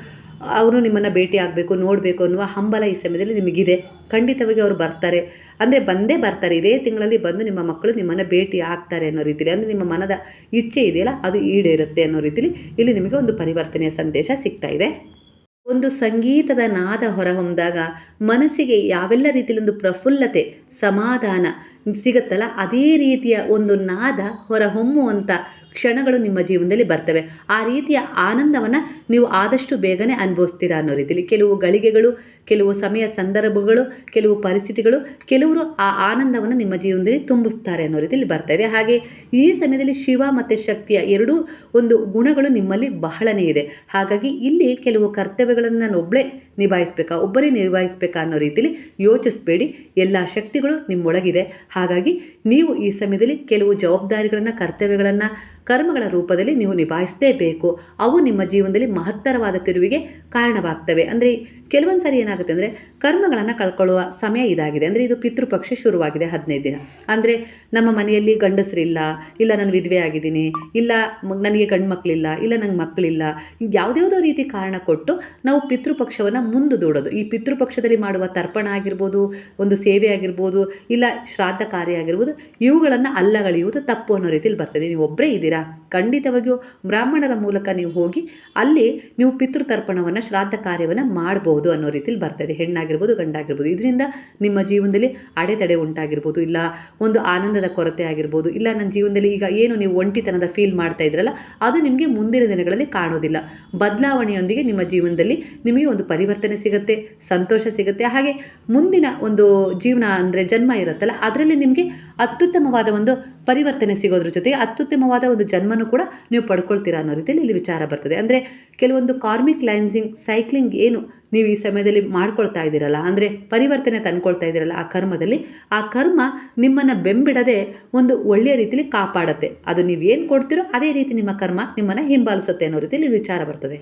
ಅವರು ನಿಮ್ಮನ್ನು ಭೇಟಿ ಆಗಬೇಕು, ನೋಡಬೇಕು ಅನ್ನುವ ಹಂಬಲ ಈ ಸಮಯದಲ್ಲಿ ನಿಮಗಿದೆ. ಖಂಡಿತವಾಗಿ ಅವರು ಬರ್ತಾರೆ. ಅಂದರೆ ಬಂದೇ ಬರ್ತಾರೆ. ಇದೇ ತಿಂಗಳಲ್ಲಿ ಬಂದು ನಿಮ್ಮ ಮಕ್ಕಳು ನಿಮ್ಮನ್ನು ಭೇಟಿ ಆಗ್ತಾರೆ ಅನ್ನೋ ರೀತಿಲಿ, ಅಂದರೆ ನಿಮ್ಮ ಮನದ ಇಚ್ಛೆ ಇದೆಯಲ್ಲ, ಅದು ಈಡೇರುತ್ತೆ ಅನ್ನೋ ರೀತಿಲಿ ಇಲ್ಲಿ ನಿಮಗೆ ಒಂದು ಪರಿವರ್ತನೆಯ ಸಂದೇಶ ಸಿಗ್ತಾ ಇದೆ. ಒಂದು ಸಂಗೀತದ ನಾದ ಹೊರಹೊಮ್ಮಿದಾಗ ಮನಸ್ಸಿಗೆ ಯಾವೆಲ್ಲ ರೀತಿಯಲ್ಲಿ ಒಂದು ಪ್ರಫುಲ್ಲತೆ, ಸಮಾಧಾನ ಸಿಗುತ್ತಲ್ಲ, ಅದೇ ರೀತಿಯ ಒಂದು ನಾದ ಹೊರಹೊಮ್ಮುವಂಥ ಕ್ಷಣಗಳು ನಿಮ್ಮ ಜೀವನದಲ್ಲಿ ಬರ್ತವೆ. ಆ ರೀತಿಯ ಆನಂದವನ್ನು ನೀವು ಆದಷ್ಟು ಬೇಗನೆ ಅನುಭವಿಸ್ತೀರಾ ಅನ್ನೋ ರೀತಿಯಲ್ಲಿ ಕೆಲವು ಗಳಿಗೆಗಳು ಕೆಲವು ಸಮಯ ಸಂದರ್ಭಗಳು, ಕೆಲವು ಪರಿಸ್ಥಿತಿಗಳು, ಕೆಲವರು ಆ ಆನಂದವನ್ನು ನಿಮ್ಮ ಜೀವನದಲ್ಲಿ ತುಂಬಿಸ್ತಾರೆ ಅನ್ನೋ ರೀತಿಯಲ್ಲಿ ಬರ್ತಾ ಇದೆ. ಹಾಗೆ ಈ ಸಮಯದಲ್ಲಿ ಶಿವ ಮತ್ತು ಶಕ್ತಿಯ ಎರಡೂ ಒಂದು ಗುಣಗಳು ನಿಮ್ಮಲ್ಲಿ ಬಹಳನೇ ಇದೆ. ಹಾಗಾಗಿ ಇಲ್ಲಿ ಕೆಲವು ಕರ್ತವ್ಯಗಳನ್ನು ನಾನು ಒಬ್ಬಳೇ ನಿಭಾಯಿಸ್ಬೇಕಾ, ಒಬ್ಬರೇ ನಿರ್ವಹಿಸ್ಬೇಕಾ ಅನ್ನೋ ರೀತಿಯಲ್ಲಿ ಯೋಚಿಸಬೇಡಿ. ಎಲ್ಲ ಶಕ್ತಿಗಳು ನಿಮ್ಮೊಳಗಿದೆ. ಹಾಗಾಗಿ ನೀವು ಈ ಸಮಯದಲ್ಲಿ ಕೆಲವು ಜವಾಬ್ದಾರಿಗಳನ್ನು, ಕರ್ತವ್ಯಗಳನ್ನು, ಕರ್ಮಗಳ ರೂಪದಲ್ಲಿ ನೀವು ನಿಭಾಯಿಸಲೇಬೇಕು. ಅವು ನಿಮ್ಮ ಜೀವನದಲ್ಲಿ ಮಹತ್ತರವಾದ ತಿರುವಿಗೆ ಕಾರಣವಾಗ್ತವೆ. ಅಂದರೆ ಕೆಲವೊಂದು ಸಾರಿ ಏನಾಗುತ್ತೆ ಅಂದರೆ ಕರ್ಮಗಳನ್ನು ಕಳ್ಕೊಳ್ಳುವ ಸಮಯ ಇದಾಗಿದೆ. ಅಂದರೆ ಇದು ಪಿತೃಪಕ್ಷ ಶುರುವಾಗಿದೆ ಹದಿನೈದು ದಿನ. ಅಂದರೆ ನಮ್ಮ ಮನೆಯಲ್ಲಿ ಗಂಡಸರಿಲ್ಲ, ಇಲ್ಲ ನಾನು ವಿಧವೆ ಆಗಿದ್ದೀನಿ, ಇಲ್ಲ ನನಗೆ ಗಂಡು ಮಕ್ಕಳಿಲ್ಲ ಇಲ್ಲ ನಂಗೆ ಮಕ್ಕಳಿಲ್ಲ ಯಾವುದ್ಯಾವುದೋ ರೀತಿ ಕಾರಣ ಕೊಟ್ಟು ನಾವು ಪಿತೃಪಕ್ಷವನ್ನು ಮುಂದೆ ದೂಡೋದು. ಈ ಪಿತೃಪಕ್ಷದಲ್ಲಿ ಮಾಡುವ ತರ್ಪಣ ಆಗಿರ್ಬೋದು, ಒಂದು ಸೇವೆ ಆಗಿರ್ಬೋದು, ಇಲ್ಲ ಶ್ರಾದ್ದ ಕಾರ್ಯ ಆಗಿರ್ಬೋದು, ಇವುಗಳನ್ನು ಅಲ್ಲಗಳೆಯುವುದು ತಪ್ಪು ಅನ್ನೋ ರೀತಿಯಲ್ಲಿ ಬರ್ತದೆ. ನೀವು ಒಬ್ಬರೇ ಇದ್ದೀರಾ? ಖಂಡಿತವಾಗಿಯೂ ಬ್ರಾಹ್ಮಣರ ಮೂಲಕ ನೀವು ಹೋಗಿ ಅಲ್ಲಿ ನೀವು ಪಿತೃತರ್ಪಣವನ್ನು ಶ್ರಾದ್ದ ಕಾರ್ಯವನ್ನು ಮಾಡಬಹುದು ಅನ್ನೋ ರೀತಿಯಲ್ಲಿ ಬರ್ತದೆ, ಹೆಣ್ಣಾಗಿರ್ಬೋದು, ಗಂಡಾಗಿರ್ಬೋದು. ಇದರಿಂದ ನಿಮ್ಮ ಜೀವನದಲ್ಲಿ ಅಡೆತಡೆ ಉಂಟಾಗಿರ್ಬೋದು, ಇಲ್ಲ ಒಂದು ಆನಂದದ ಕೊರತೆ ಆಗಿರ್ಬೋದು, ಇಲ್ಲ ನನ್ನ ಜೀವನದಲ್ಲಿ ಈಗ ಏನು ನೀವು ಒಂಟಿತನದ ಫೀಲ್ ಮಾಡ್ತಾ ಇದ್ರಲ್ಲ, ಅದು ನಿಮಗೆ ಮುಂದಿನ ದಿನಗಳಲ್ಲಿ ಕಾಣೋದಿಲ್ಲ. ಬದಲಾವಣೆಯೊಂದಿಗೆ ನಿಮ್ಮ ಜೀವನದಲ್ಲಿ ನಿಮಗೆ ಒಂದು ಪರಿವರ್ತನೆ ಸಿಗುತ್ತೆ, ಸಂತೋಷ ಸಿಗುತ್ತೆ. ಹಾಗೆ ಮುಂದಿನ ಒಂದು ಜೀವನ ಅಂದರೆ ಜನ್ಮ ಇರುತ್ತಲ್ಲ, ಅದರಲ್ಲಿ ನಿಮಗೆ ಅತ್ಯುತ್ತಮವಾದ ಒಂದು ಪರಿವರ್ತನೆ ಸಿಗೋದ್ರ ಜೊತೆಗೆ ಅತ್ಯುತ್ತಮವಾದ ಒಂದು ಜನ್ಮನೂ ಕೂಡ ನೀವು ಪಡ್ಕೊಳ್ತೀರಾ ಅನ್ನೋ ರೀತಿಯಲ್ಲಿ ಇಲ್ಲಿ ವಿಚಾರ ಬರ್ತದೆ. ಅಂದರೆ ಕೆಲವೊಂದು ಕಾರ್ಮಿಕ್ ಲೈನ್ಸಿಂಗ್, ಸೈಕ್ಲಿಂಗ್ ಏನು ನೀವು ಈ ಸಮಯದಲ್ಲಿ ಮಾಡ್ಕೊಳ್ತಾ ಇದ್ದೀರಲ್ಲ, ಅಂದರೆ ಪರಿವರ್ತನೆ ತಂದ್ಕೊಳ್ತಾ ಇದ್ದೀರಲ್ಲ ಆ ಕರ್ಮದಲ್ಲಿ, ಆ ಕರ್ಮ ನಿಮ್ಮನ್ನು ಬೆಂಬಿಡದೆ ಒಂದು ಒಳ್ಳೆಯ ರೀತಿಯಲ್ಲಿ ಕಾಪಾಡುತ್ತೆ. ಅದು ನೀವು ಏನು ಕೊಡ್ತೀರೋ ಅದೇ ರೀತಿ ನಿಮ್ಮ ಕರ್ಮ ನಿಮ್ಮನ್ನು ಹಿಂಬಾಲಿಸುತ್ತೆ ಅನ್ನೋ ರೀತಿಯಲ್ಲಿ ವಿಚಾರ ಬರ್ತದೆ.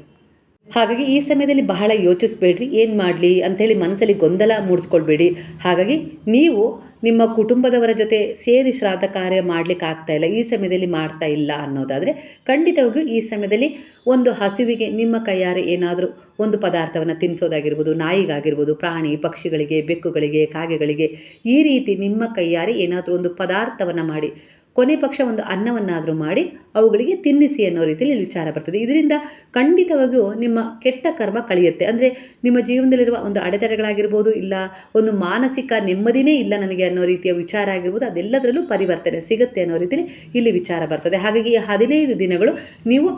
ಹಾಗಾಗಿ ಈ ಸಮಯದಲ್ಲಿ ಬಹಳ ಯೋಚಿಸ್ಬೇಡ್ರಿ, ಏನು ಮಾಡಲಿ ಅಂಥೇಳಿ ಮನಸ್ಸಲ್ಲಿ ಗೊಂದಲ ಮೂಡಿಸ್ಕೊಳ್ಬೇಡಿ. ಹಾಗಾಗಿ ನೀವು ನಿಮ್ಮ ಕುಟುಂಬದವರ ಜೊತೆ ಸೇರಿ ಶ್ರಾದ್ದ ಕಾರ್ಯ ಮಾಡಲಿಕ್ಕೆ ಆಗ್ತಾ ಇಲ್ಲ, ಈ ಸಮಯದಲ್ಲಿ ಮಾಡ್ತಾ ಇಲ್ಲ ಅನ್ನೋದಾದರೆ ಖಂಡಿತವಾಗಿಯೂ ಈ ಸಮಯದಲ್ಲಿ ಒಂದು ಹಸುವಿಗೆ ನಿಮ್ಮ ಕೈಯಾರೆ ಏನಾದರೂ ಒಂದು ಪದಾರ್ಥವನ್ನು ತಿನ್ನಿಸೋದಾಗಿರ್ಬೋದು ನಾಯಿಗಾಗಿರ್ಬೋದು, ಪ್ರಾಣಿ, ಪಕ್ಷಿಗಳಿಗೆ, ಬೆಕ್ಕುಗಳಿಗೆ, ಕಾಗೆಗಳಿಗೆ ಈ ರೀತಿ ನಿಮ್ಮ ಕೈಯಾರೆ ಏನಾದರೂ ಒಂದು ಪದಾರ್ಥವನ್ನು ಮಾಡಿ ಕೊನೆ ಪಕ್ಷ ಒಂದು ಅನ್ನವನ್ನಾದರೂ ಮಾಡಿ ಅವುಗಳಿಗೆ ತಿನ್ನಿಸಿ ಅನ್ನೋ ರೀತಿಯಲ್ಲಿ ವಿಚಾರ ಬರ್ತದೆ. ಇದರಿಂದ ಖಂಡಿತವಾಗಿಯೂ ನಿಮ್ಮ ಕೆಟ್ಟ ಕರ್ಮ ಕಳೆಯುತ್ತೆ. ಅಂದರೆ ನಿಮ್ಮ ಜೀವನದಲ್ಲಿರುವ ಒಂದು ಅಡೆತಡೆಗಳಾಗಿರ್ಬೋದು, ಇಲ್ಲ ಒಂದು ಮಾನಸಿಕ ನೆಮ್ಮದಿನೇ ಇಲ್ಲ ನನಗೆ ಅನ್ನೋ ರೀತಿಯ ವಿಚಾರ ಆಗಿರ್ಬೋದು, ಅದೆಲ್ಲದರಲ್ಲೂ ಪರಿವರ್ತನೆ ಸಿಗುತ್ತೆ ಅನ್ನೋ ರೀತಿಯಲ್ಲಿ ಇಲ್ಲಿ ವಿಚಾರ ಬರ್ತದೆ. ಹಾಗಾಗಿ ಈ ಹದಿನೈದು ದಿನಗಳು ನೀವು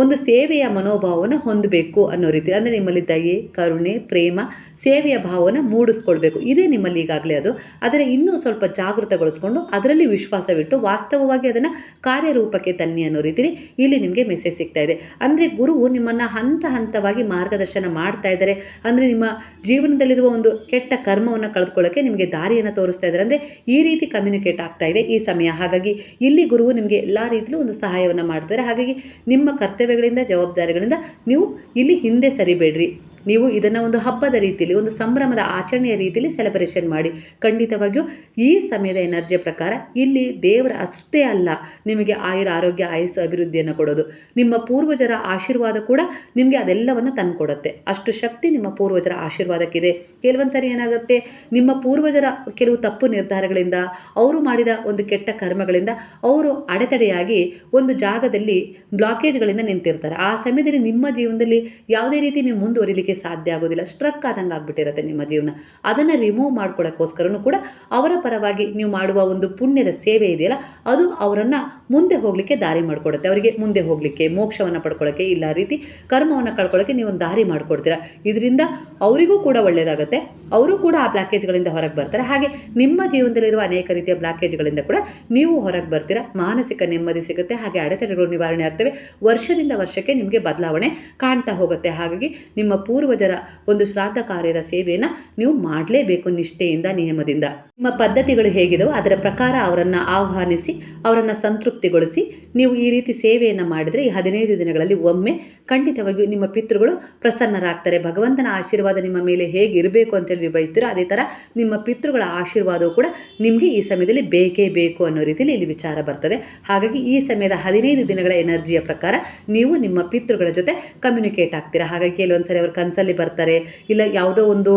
ಒಂದು ಸೇವೆಯ ಮನೋಭಾವವನ್ನು ಹೊಂದಬೇಕು ಅನ್ನೋ ರೀತಿ. ಅಂದರೆ ನಿಮ್ಮಲ್ಲಿ ದಯೆ, ಕರುಣೆ, ಪ್ರೇಮ, ಸೇವೆಯ ಭಾವವನ್ನು ಮೂಡಿಸ್ಕೊಳ್ಬೇಕು. ಇದೇ ನಿಮ್ಮಲ್ಲಿ ಈಗಾಗಲೇ ಅದು. ಆದರೆ ಇನ್ನೂ ಸ್ವಲ್ಪ ಜಾಗೃತಗೊಳಿಸ್ಕೊಂಡು ಅದರಲ್ಲಿ ವಿಶ್ವಾಸವಿಟ್ಟು ವಾಸ್ತವವಾಗಿ ಅದನ್ನು ಕಾರ್ಯರೂಪಕ್ಕೆ ತನ್ನಿ ಅನ್ನೋ ರೀತಿಲಿ ಇಲ್ಲಿ ನಿಮಗೆ ಮೆಸೇಜ್ ಸಿಗ್ತಾ ಇದೆ. ಅಂದರೆ ಗುರುವು ನಿಮ್ಮನ್ನು ಹಂತ ಹಂತವಾಗಿ ಮಾರ್ಗದರ್ಶನ ಮಾಡ್ತಾ ಇದ್ದಾರೆ. ಅಂದರೆ ನಿಮ್ಮ ಜೀವನದಲ್ಲಿರುವ ಒಂದು ಕೆಟ್ಟ ಕರ್ಮವನ್ನು ಕಳೆದುಕೊಳ್ಳೋಕ್ಕೆ ನಿಮಗೆ ದಾರಿಯನ್ನು ತೋರಿಸ್ತಾ ಇದ್ದಾರೆ. ಅಂದರೆ ಈ ರೀತಿ ಕಮ್ಯುನಿಕೇಟ್ ಆಗ್ತಾ ಇದೆ ಈ ಸಮಯ. ಹಾಗಾಗಿ ಇಲ್ಲಿ ಗುರುವು ನಿಮಗೆ ಎಲ್ಲ ರೀತಿಯಲ್ಲೂ ಒಂದು ಸಹಾಯವನ್ನು ಮಾಡ್ತಾರೆ ಹಾಗಾಗಿ ನಿಮ್ಮ ಕರ್ತವ್ಯಗಳಿಂದ ಜವಾಬ್ದಾರಿಗಳಿಂದ ನೀವು ಇಲ್ಲಿ ಹಿಂದೆ ಸರಿಬೇಡ್ರಿ. ನೀವು ಇದನ್ನು ಒಂದು ಹಬ್ಬದ ರೀತಿಯಲ್ಲಿ ಒಂದು ಸಂಭ್ರಮದ ಆಚರಣೆಯ ರೀತಿಯಲ್ಲಿ ಸೆಲೆಬ್ರೇಷನ್ ಮಾಡಿ. ಖಂಡಿತವಾಗಿಯೂ ಈ ಸಮಯದ ಎನರ್ಜಿಯ ಪ್ರಕಾರ ಇಲ್ಲಿ ದೇವರ ಅಷ್ಟೇ ಅಲ್ಲ, ನಿಮಗೆ ಆಯುರ ಆರೋಗ್ಯ, ಆಯಸ್ಸು ಅಭಿವೃದ್ಧಿಯನ್ನು ಕೊಡೋದು. ನಿಮ್ಮ ಪೂರ್ವಜರ ಆಶೀರ್ವಾದ ಕೂಡ ನಿಮಗೆ ಅದೆಲ್ಲವನ್ನು ತಂದುಕೊಡುತ್ತೆ. ಅಷ್ಟು ಶಕ್ತಿ ನಿಮ್ಮ ಪೂರ್ವಜರ ಆಶೀರ್ವಾದಕ್ಕಿದೆ. ಕೆಲವೊಂದು ಸರಿ ಏನಾಗುತ್ತೆ? ನಿಮ್ಮ ಪೂರ್ವಜರ ಕೆಲವು ತಪ್ಪು ನಿರ್ಧಾರಗಳಿಂದ, ಅವರು ಮಾಡಿದ ಒಂದು ಕೆಟ್ಟ ಕರ್ಮಗಳಿಂದ, ಅವರು ಅಡೆತಡೆಯಾಗಿ ಒಂದು ಜಾಗದಲ್ಲಿ ಬ್ಲಾಕೇಜ್ಗಳಿಂದ ನಿಂತಿರ್ತಾರೆ. ಆ ಸಮಯದಲ್ಲಿ ನಿಮ್ಮ ಜೀವನದಲ್ಲಿ ಯಾವುದೇ ರೀತಿ ನೀವು ಮುಂದುವರಿಲಿಕ್ಕೆ ಸಾಧ್ಯ ಆಗೋದಿಲ್ಲ ಸ್ಟ್ರಕ್ ಆದಂಗೆ ಆಗ್ಬಿಟ್ಟಿರುತ್ತೆ ನಿಮ್ಮ ಜೀವನ. ಅದನ್ನು ರಿಮೂವ್ ಮಾಡ್ಕೊಳ್ಳೋಕ್ಕೋಸ್ಕರನೂ ಕೂಡ ಅವರ ಪರವಾಗಿ ನೀವು ಮಾಡುವ ಒಂದು ಪುಣ್ಯದ ಸೇವೆ ಇದೆಯಲ್ಲ, ಅದು ಅವರನ್ನು ಮುಂದೆ ಹೋಗಲಿಕ್ಕೆ ದಾರಿ ಮಾಡಿಕೊಡುತ್ತೆ. ಅವರಿಗೆ ಮುಂದೆ ಹೋಗಲಿಕ್ಕೆ, ಮೋಕ್ಷವನ್ನು ಪಡ್ಕೊಳ್ಳೋಕ್ಕೆ ಇಲ್ಲ ರೀತಿ ಕರ್ಮವನ್ನು ಕಳ್ಕೊಳ್ಳೋಕ್ಕೆ ನೀವು ಒಂದು ದಾರಿ ಮಾಡಿಕೊಡ್ತೀರಾ. ಇದರಿಂದ ಅವರಿಗೂ ಕೂಡ ಒಳ್ಳೆಯದಾಗುತ್ತೆ ಅವರು ಕೂಡ ಆ ಬ್ಲಾಕೇಜ್ಗಳಿಂದ ಹೊರಗೆ ಬರ್ತಾರೆ. ಹಾಗೆ ನಿಮ್ಮ ಜೀವನದಲ್ಲಿರುವ ಅನೇಕ ರೀತಿಯ ಬ್ಲಾಕೇಜ್ಗಳಿಂದ ಕೂಡ ನೀವು ಹೊರಗೆ ಬರ್ತೀರಾ. ಮಾನಸಿಕ ನೆಮ್ಮದಿ ಸಿಗುತ್ತೆ. ಹಾಗೆ ಅಡೆತಡೆಗಳು ನಿವಾರಣೆ ಆಗ್ತವೆ. ವರ್ಷದಿಂದ ವರ್ಷಕ್ಕೆ ನಿಮಗೆ ಬದಲಾವಣೆ ಕಾಣ್ತಾ ಹೋಗುತ್ತೆ. ಹಾಗಾಗಿ ನಿಮ್ಮ ಪೂರ್ವಜರ ಒಂದು ಶ್ರಾದ್ದ ಕಾರ್ಯದ ಸೇವೆಯನ್ನು ನೀವು ಮಾಡಲೇಬೇಕು ನಿಷ್ಠೆಯಿಂದ, ನಿಯಮದಿಂದ. ನಿಮ್ಮ ಪದ್ಧತಿಗಳು ಹೇಗಿದವೋ ಅದರ ಪ್ರಕಾರ ಅವರನ್ನು ಆಹ್ವಾನಿಸಿ, ಅವರನ್ನು ಸಂತೃಪ್ತಿಗೊಳಿಸಿ ನೀವು ಈ ರೀತಿ ಸೇವೆಯನ್ನು ಮಾಡಿದರೆ ಈ ಹದಿನೈದು ದಿನಗಳಲ್ಲಿ ಒಮ್ಮೆ ಖಂಡಿತವಾಗಿಯೂ ನಿಮ್ಮ ಪಿತೃಗಳು ಪ್ರಸನ್ನರಾಗ್ತಾರೆ. ಭಗವಂತನ ಆಶೀರ್ವಾದ ನಿಮ್ಮ ಮೇಲೆ ಹೇಗೆ ಇರಬೇಕು ಅಂತೇಳಿ ನೀವು ಬಯಸ್ತೀರೋ ಅದೇ ಥರ ನಿಮ್ಮ ಪಿತೃಗಳ ಆಶೀರ್ವಾದವು ಕೂಡ ನಿಮಗೆ ಈ ಸಮಯದಲ್ಲಿ ಬೇಕೇ ಬೇಕು ಅನ್ನೋ ರೀತಿಯಲ್ಲಿ ಇಲ್ಲಿ ವಿಚಾರ ಬರ್ತದೆ. ಹಾಗಾಗಿ ಈ ಸಮಯದ ಹದಿನೈದು ದಿನಗಳ ಎನರ್ಜಿಯ ಪ್ರಕಾರ ನೀವು ನಿಮ್ಮ ಪಿತೃಗಳ ಜೊತೆ ಕಮ್ಯುನಿಕೇಟ್ ಆಗ್ತೀರಾ? ಹಾಗಾಗಿ ಕೆಲವೊಂದು ಸರಿ ಅವರು ಕನಸಲ್ಲಿ ಬರ್ತಾರೆ. ಇಲ್ಲ, ಯಾವುದೋ ಒಂದು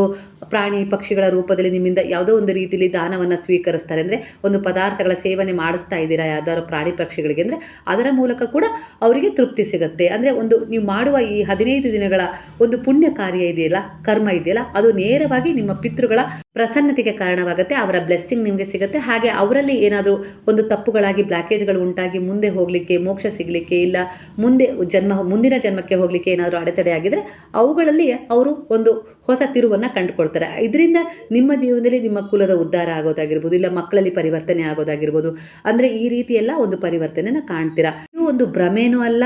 ಪ್ರಾಣಿ ಪಕ್ಷಿಗಳ ರೂಪದಲ್ಲಿ ನಿಮ್ಮಿಂದ ಯಾವುದೋ ಒಂದು ರೀತಿಯಲ್ಲಿ ದಾನವನ್ನು ಸ್ವೀಕರಿಸ್ತಾರೆ. ಅಂದರೆ ಒಂದು ಪದಾರ್ಥಗಳ ಸೇವನೆ ಮಾಡಿಸ್ತಾ ಇದ್ದೀರಾ? ಯಾವ್ದಾದ್ರು ಪ್ರಾಣಿ ಪಕ್ಷಿಗಳಿಗೆ ಅಂದರೆ ಅದರ ಮೂಲಕ ಕೂಡ ಅವರಿಗೆ ತೃಪ್ತಿ ಸಿಗುತ್ತೆ. ಅಂದರೆ ಒಂದು ನೀವು ಮಾಡುವ ಈ ಹದಿನೈದು ದಿನಗಳ ಒಂದು ಪುಣ್ಯ ಕಾರ್ಯ ಇದೆಯಲ್ಲ, ಕರ್ಮ ಇದೆಯಲ್ಲ, ಅದು ನೇರವಾಗಿ ನಿಮ್ಮ ಪಿತೃಗಳ ಪ್ರಸನ್ನತೆಗೆ ಕಾರಣವಾಗುತ್ತೆ, ಅವರ ಬ್ಲೆಸ್ಸಿಂಗ್ ನಿಮಗೆ ಸಿಗುತ್ತೆ. ಹಾಗೆ ಅವರಲ್ಲಿ ಏನಾದರೂ ಒಂದು ತಪ್ಪುಗಳಾಗಿ ಬ್ಲಾಕೇಜ್ಗಳು ಉಂಟಾಗಿ ಮುಂದೆ ಹೋಗಲಿಕ್ಕೆ, ಮೋಕ್ಷ ಸಿಗಲಿಕ್ಕೆ, ಇಲ್ಲ ಮುಂದೆ ಜನ್ಮ, ಮುಂದಿನ ಜನ್ಮಕ್ಕೆ ಹೋಗಲಿಕ್ಕೆ ಏನಾದರೂ ಅಡೆತಡೆ ಆಗಿದರೆ, ಅವುಗಳಲ್ಲಿ ಅವರು ಒಂದು ಹೊಸ ತಿರುವನ್ನು ಕಂಡುಕೊಳ್ತಾರೆ. ಇದರಿಂದ ನಿಮ್ಮ ಜೀವನದಲ್ಲಿ ನಿಮ್ಮ ಕುಲದ ಉದ್ಧಾರ ಆಗೋದಾಗಿರ್ಬೋದು, ಇಲ್ಲ ಮಕ್ಕಳಲ್ಲಿ ಪರಿವರ್ತನೆ ಆಗೋದಾಗಿರ್ಬೋದು, ಅಂದರೆ ಈ ರೀತಿಯೆಲ್ಲ ಒಂದು ಪರಿವರ್ತನೆನ ಕಾಣ್ತೀರಾ. ಇದು ಒಂದು ಭ್ರಮೇನೂ ಅಲ್ಲ,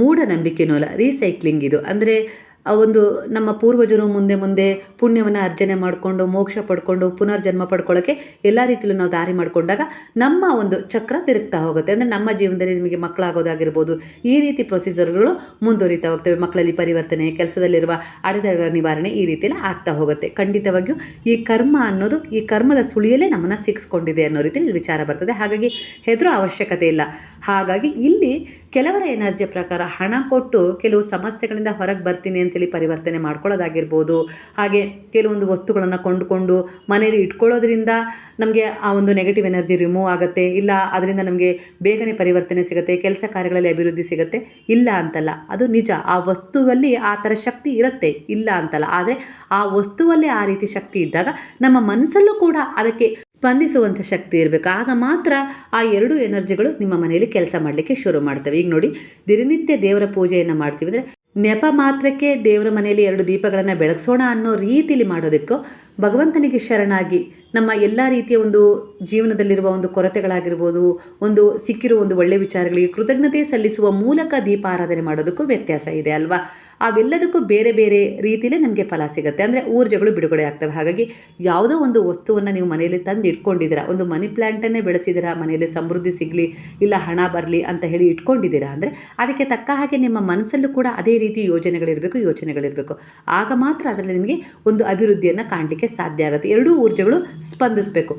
ಮೂಢನಂಬಿಕೆನೂ ಅಲ್ಲ ರೀಸೈಕ್ಲಿಂಗ್ ಇದು. ಅಂದರೆ ಆ ಒಂದು ನಮ್ಮ ಪೂರ್ವಜರು ಮುಂದೆ ಮುಂದೆ ಪುಣ್ಯವನ್ನು ಅರ್ಜನೆ ಮಾಡಿಕೊಂಡು, ಮೋಕ್ಷ ಪಡ್ಕೊಂಡು, ಪುನರ್ಜನ್ಮ ಪಡ್ಕೊಳ್ಳೋಕ್ಕೆ ಎಲ್ಲ ರೀತಿಯಲ್ಲೂ ನಾವು ದಾರಿ ಮಾಡಿಕೊಂಡಾಗ ನಮ್ಮ ಒಂದು ಚಕ್ರ ತಿರುಗ್ತಾ ಹೋಗುತ್ತೆ. ಅಂದರೆ ನಮ್ಮ ಜೀವನದಲ್ಲಿ ನಿಮಗೆ ಮಕ್ಕಳಾಗೋದಾಗಿರ್ಬೋದು, ಈ ರೀತಿ ಪ್ರೊಸೀಜರ್ಗಳು ಮುಂದುವರಿತಾ ಹೋಗ್ತವೆ. ಮಕ್ಕಳಲ್ಲಿ ಪರಿವರ್ತನೆ, ಕೆಲಸದಲ್ಲಿರುವ ಅಡೆತಡೆಗಳ ನಿವಾರಣೆ ಈ ರೀತಿಯಲ್ಲಿ ಆಗ್ತಾ ಹೋಗುತ್ತೆ. ಖಂಡಿತವಾಗಿಯೂ ಈ ಕರ್ಮ ಅನ್ನೋದು ಈ ಕರ್ಮದ ಸುಳಿಯಲ್ಲೇ ನಮ್ಮನ್ನು ಸಿಕ್ಸ್ಕೊಂಡಿದೆ ಅನ್ನೋ ರೀತಿಯಲ್ಲಿ ವಿಚಾರ ಬರ್ತದೆ. ಹಾಗಾಗಿ ಹೆದರೋ ಅವಶ್ಯಕತೆ ಇಲ್ಲ. ಹಾಗಾಗಿ ಇಲ್ಲಿ ಕೆಲವರ ಎನರ್ಜಿ ಪ್ರಕಾರ ಹಣ ಕೊಟ್ಟು ಕೆಲವು ಸಮಸ್ಯೆಗಳಿಂದ ಹೊರಗೆ ಬರ್ತೀನಿ ಅಂತೇಳಿ ಪರಿವರ್ತನೆ ಮಾಡ್ಕೊಳ್ಳೋದಾಗಿರ್ಬೋದು. ಹಾಗೆ ಕೆಲವೊಂದು ವಸ್ತುಗಳನ್ನು ಕೊಂಡುಕೊಂಡು ಮನೇಲಿ ಇಟ್ಕೊಳ್ಳೋದ್ರಿಂದ ನಮಗೆ ಆ ಒಂದು ನೆಗೆಟಿವ್ ಎನರ್ಜಿ ರಿಮೂವ್ ಆಗುತ್ತೆ, ಇಲ್ಲ ಅದರಿಂದ ನಮಗೆ ಬೇಗನೆ ಪರಿವರ್ತನೆ ಸಿಗುತ್ತೆ, ಕೆಲಸ ಕಾರ್ಯಗಳಲ್ಲಿ ಅಭಿವೃದ್ಧಿ ಸಿಗುತ್ತೆ, ಇಲ್ಲ ಅಂತಲ್ಲ. ಅದು ನಿಜ. ಆ ವಸ್ತುವಲ್ಲಿ ಆ ಥರ ಶಕ್ತಿ ಇರುತ್ತೆ, ಇಲ್ಲ ಅಂತಲ್ಲ. ಆದರೆ ಆ ವಸ್ತುವಲ್ಲೇ ಆ ರೀತಿ ಶಕ್ತಿ ಇದ್ದಾಗ ನಮ್ಮ ಮನಸ್ಸಲ್ಲೂ ಕೂಡ ಅದಕ್ಕೆ ಸ್ಪಂದಿಸುವಂಥ ಶಕ್ತಿ ಇರಬೇಕು. ಆಗ ಮಾತ್ರ ಆ ಎರಡು ಎನರ್ಜಿಗಳು ನಿಮ್ಮ ಮನೆಯಲ್ಲಿ ಕೆಲಸ ಮಾಡಲಿಕ್ಕೆ ಶುರು ಮಾಡ್ತವೆ. ಈಗ ನೋಡಿ, ದಿನನಿತ್ಯ ದೇವರ ಪೂಜೆಯನ್ನು ಮಾಡ್ತೀವಿ ಅಂದರೆ ನೆಪ ಮಾತ್ರಕ್ಕೆ ದೇವರ ಮನೆಯಲ್ಲಿ ಎರಡು ದೀಪಗಳನ್ನು ಬೆಳಗಿಸೋಣ ಅನ್ನೋ ರೀತಿಲಿ ಮಾಡೋದಕ್ಕೂ ಭಗವಂತನಿಗೆ ಶರಣಾಗಿ ನಮ್ಮ ಎಲ್ಲ ರೀತಿಯ ಒಂದು ಜೀವನದಲ್ಲಿರುವ ಒಂದು ಕೊರತೆಗಳಾಗಿರ್ಬೋದು, ಒಂದು ಸಿಕ್ಕಿರುವ ಒಂದು ಒಳ್ಳೆಯ ವಿಚಾರಗಳಿಗೆ ಕೃತಜ್ಞತೆ ಸಲ್ಲಿಸುವ ಮೂಲಕ ದೀಪಾರಾಧನೆ ಮಾಡೋದಕ್ಕೂ ವ್ಯತ್ಯಾಸ ಇದೆ ಅಲ್ವಾ? ಅವೆಲ್ಲದಕ್ಕೂ ಬೇರೆ ಬೇರೆ ರೀತಿಯಲ್ಲೇ ನಮಗೆ ಫಲ ಸಿಗುತ್ತೆ. ಅಂದರೆ ಊರ್ಜಗಳು ಬಿಡುಗಡೆ ಆಗ್ತವೆ. ಹಾಗಾಗಿ ಯಾವುದೋ ಒಂದು ವಸ್ತುವನ್ನು ನೀವು ಮನೆಯಲ್ಲಿ ತಂದು ಇಟ್ಕೊಂಡಿದ್ದೀರಾ ಒಂದು ಮನಿ ಪ್ಲ್ಯಾಂಟನ್ನೇ ಬೆಳೆಸಿದ್ದೀರಾ, ಮನೆಯಲ್ಲಿ ಸಮೃದ್ಧಿ ಸಿಗಲಿ, ಇಲ್ಲ ಹಣ ಬರಲಿ ಅಂತ ಹೇಳಿ ಇಟ್ಕೊಂಡಿದ್ದೀರಾ ಅಂದರೆ ಅದಕ್ಕೆ ತಕ್ಕ ಹಾಗೆ ನಿಮ್ಮ ಮನಸ್ಸಲ್ಲೂ ಕೂಡ ಅದೇ ರೀತಿ ಯೋಜನೆಗಳಿರಬೇಕು, ಯೋಚನೆಗಳಿರಬೇಕು. ಆಗ ಮಾತ್ರ ಅದರಲ್ಲಿ ನಿಮಗೆ ಒಂದು ಅಭಿವೃದ್ಧಿಯನ್ನು ಕಾಣಲಿಕ್ಕೆ ಸಾಧ್ಯ ಆಗುತ್ತೆ. ಎರಡೂ ಊರ್ಜೆಗಳು ಸ್ಪಂದಿಸಬೇಕು.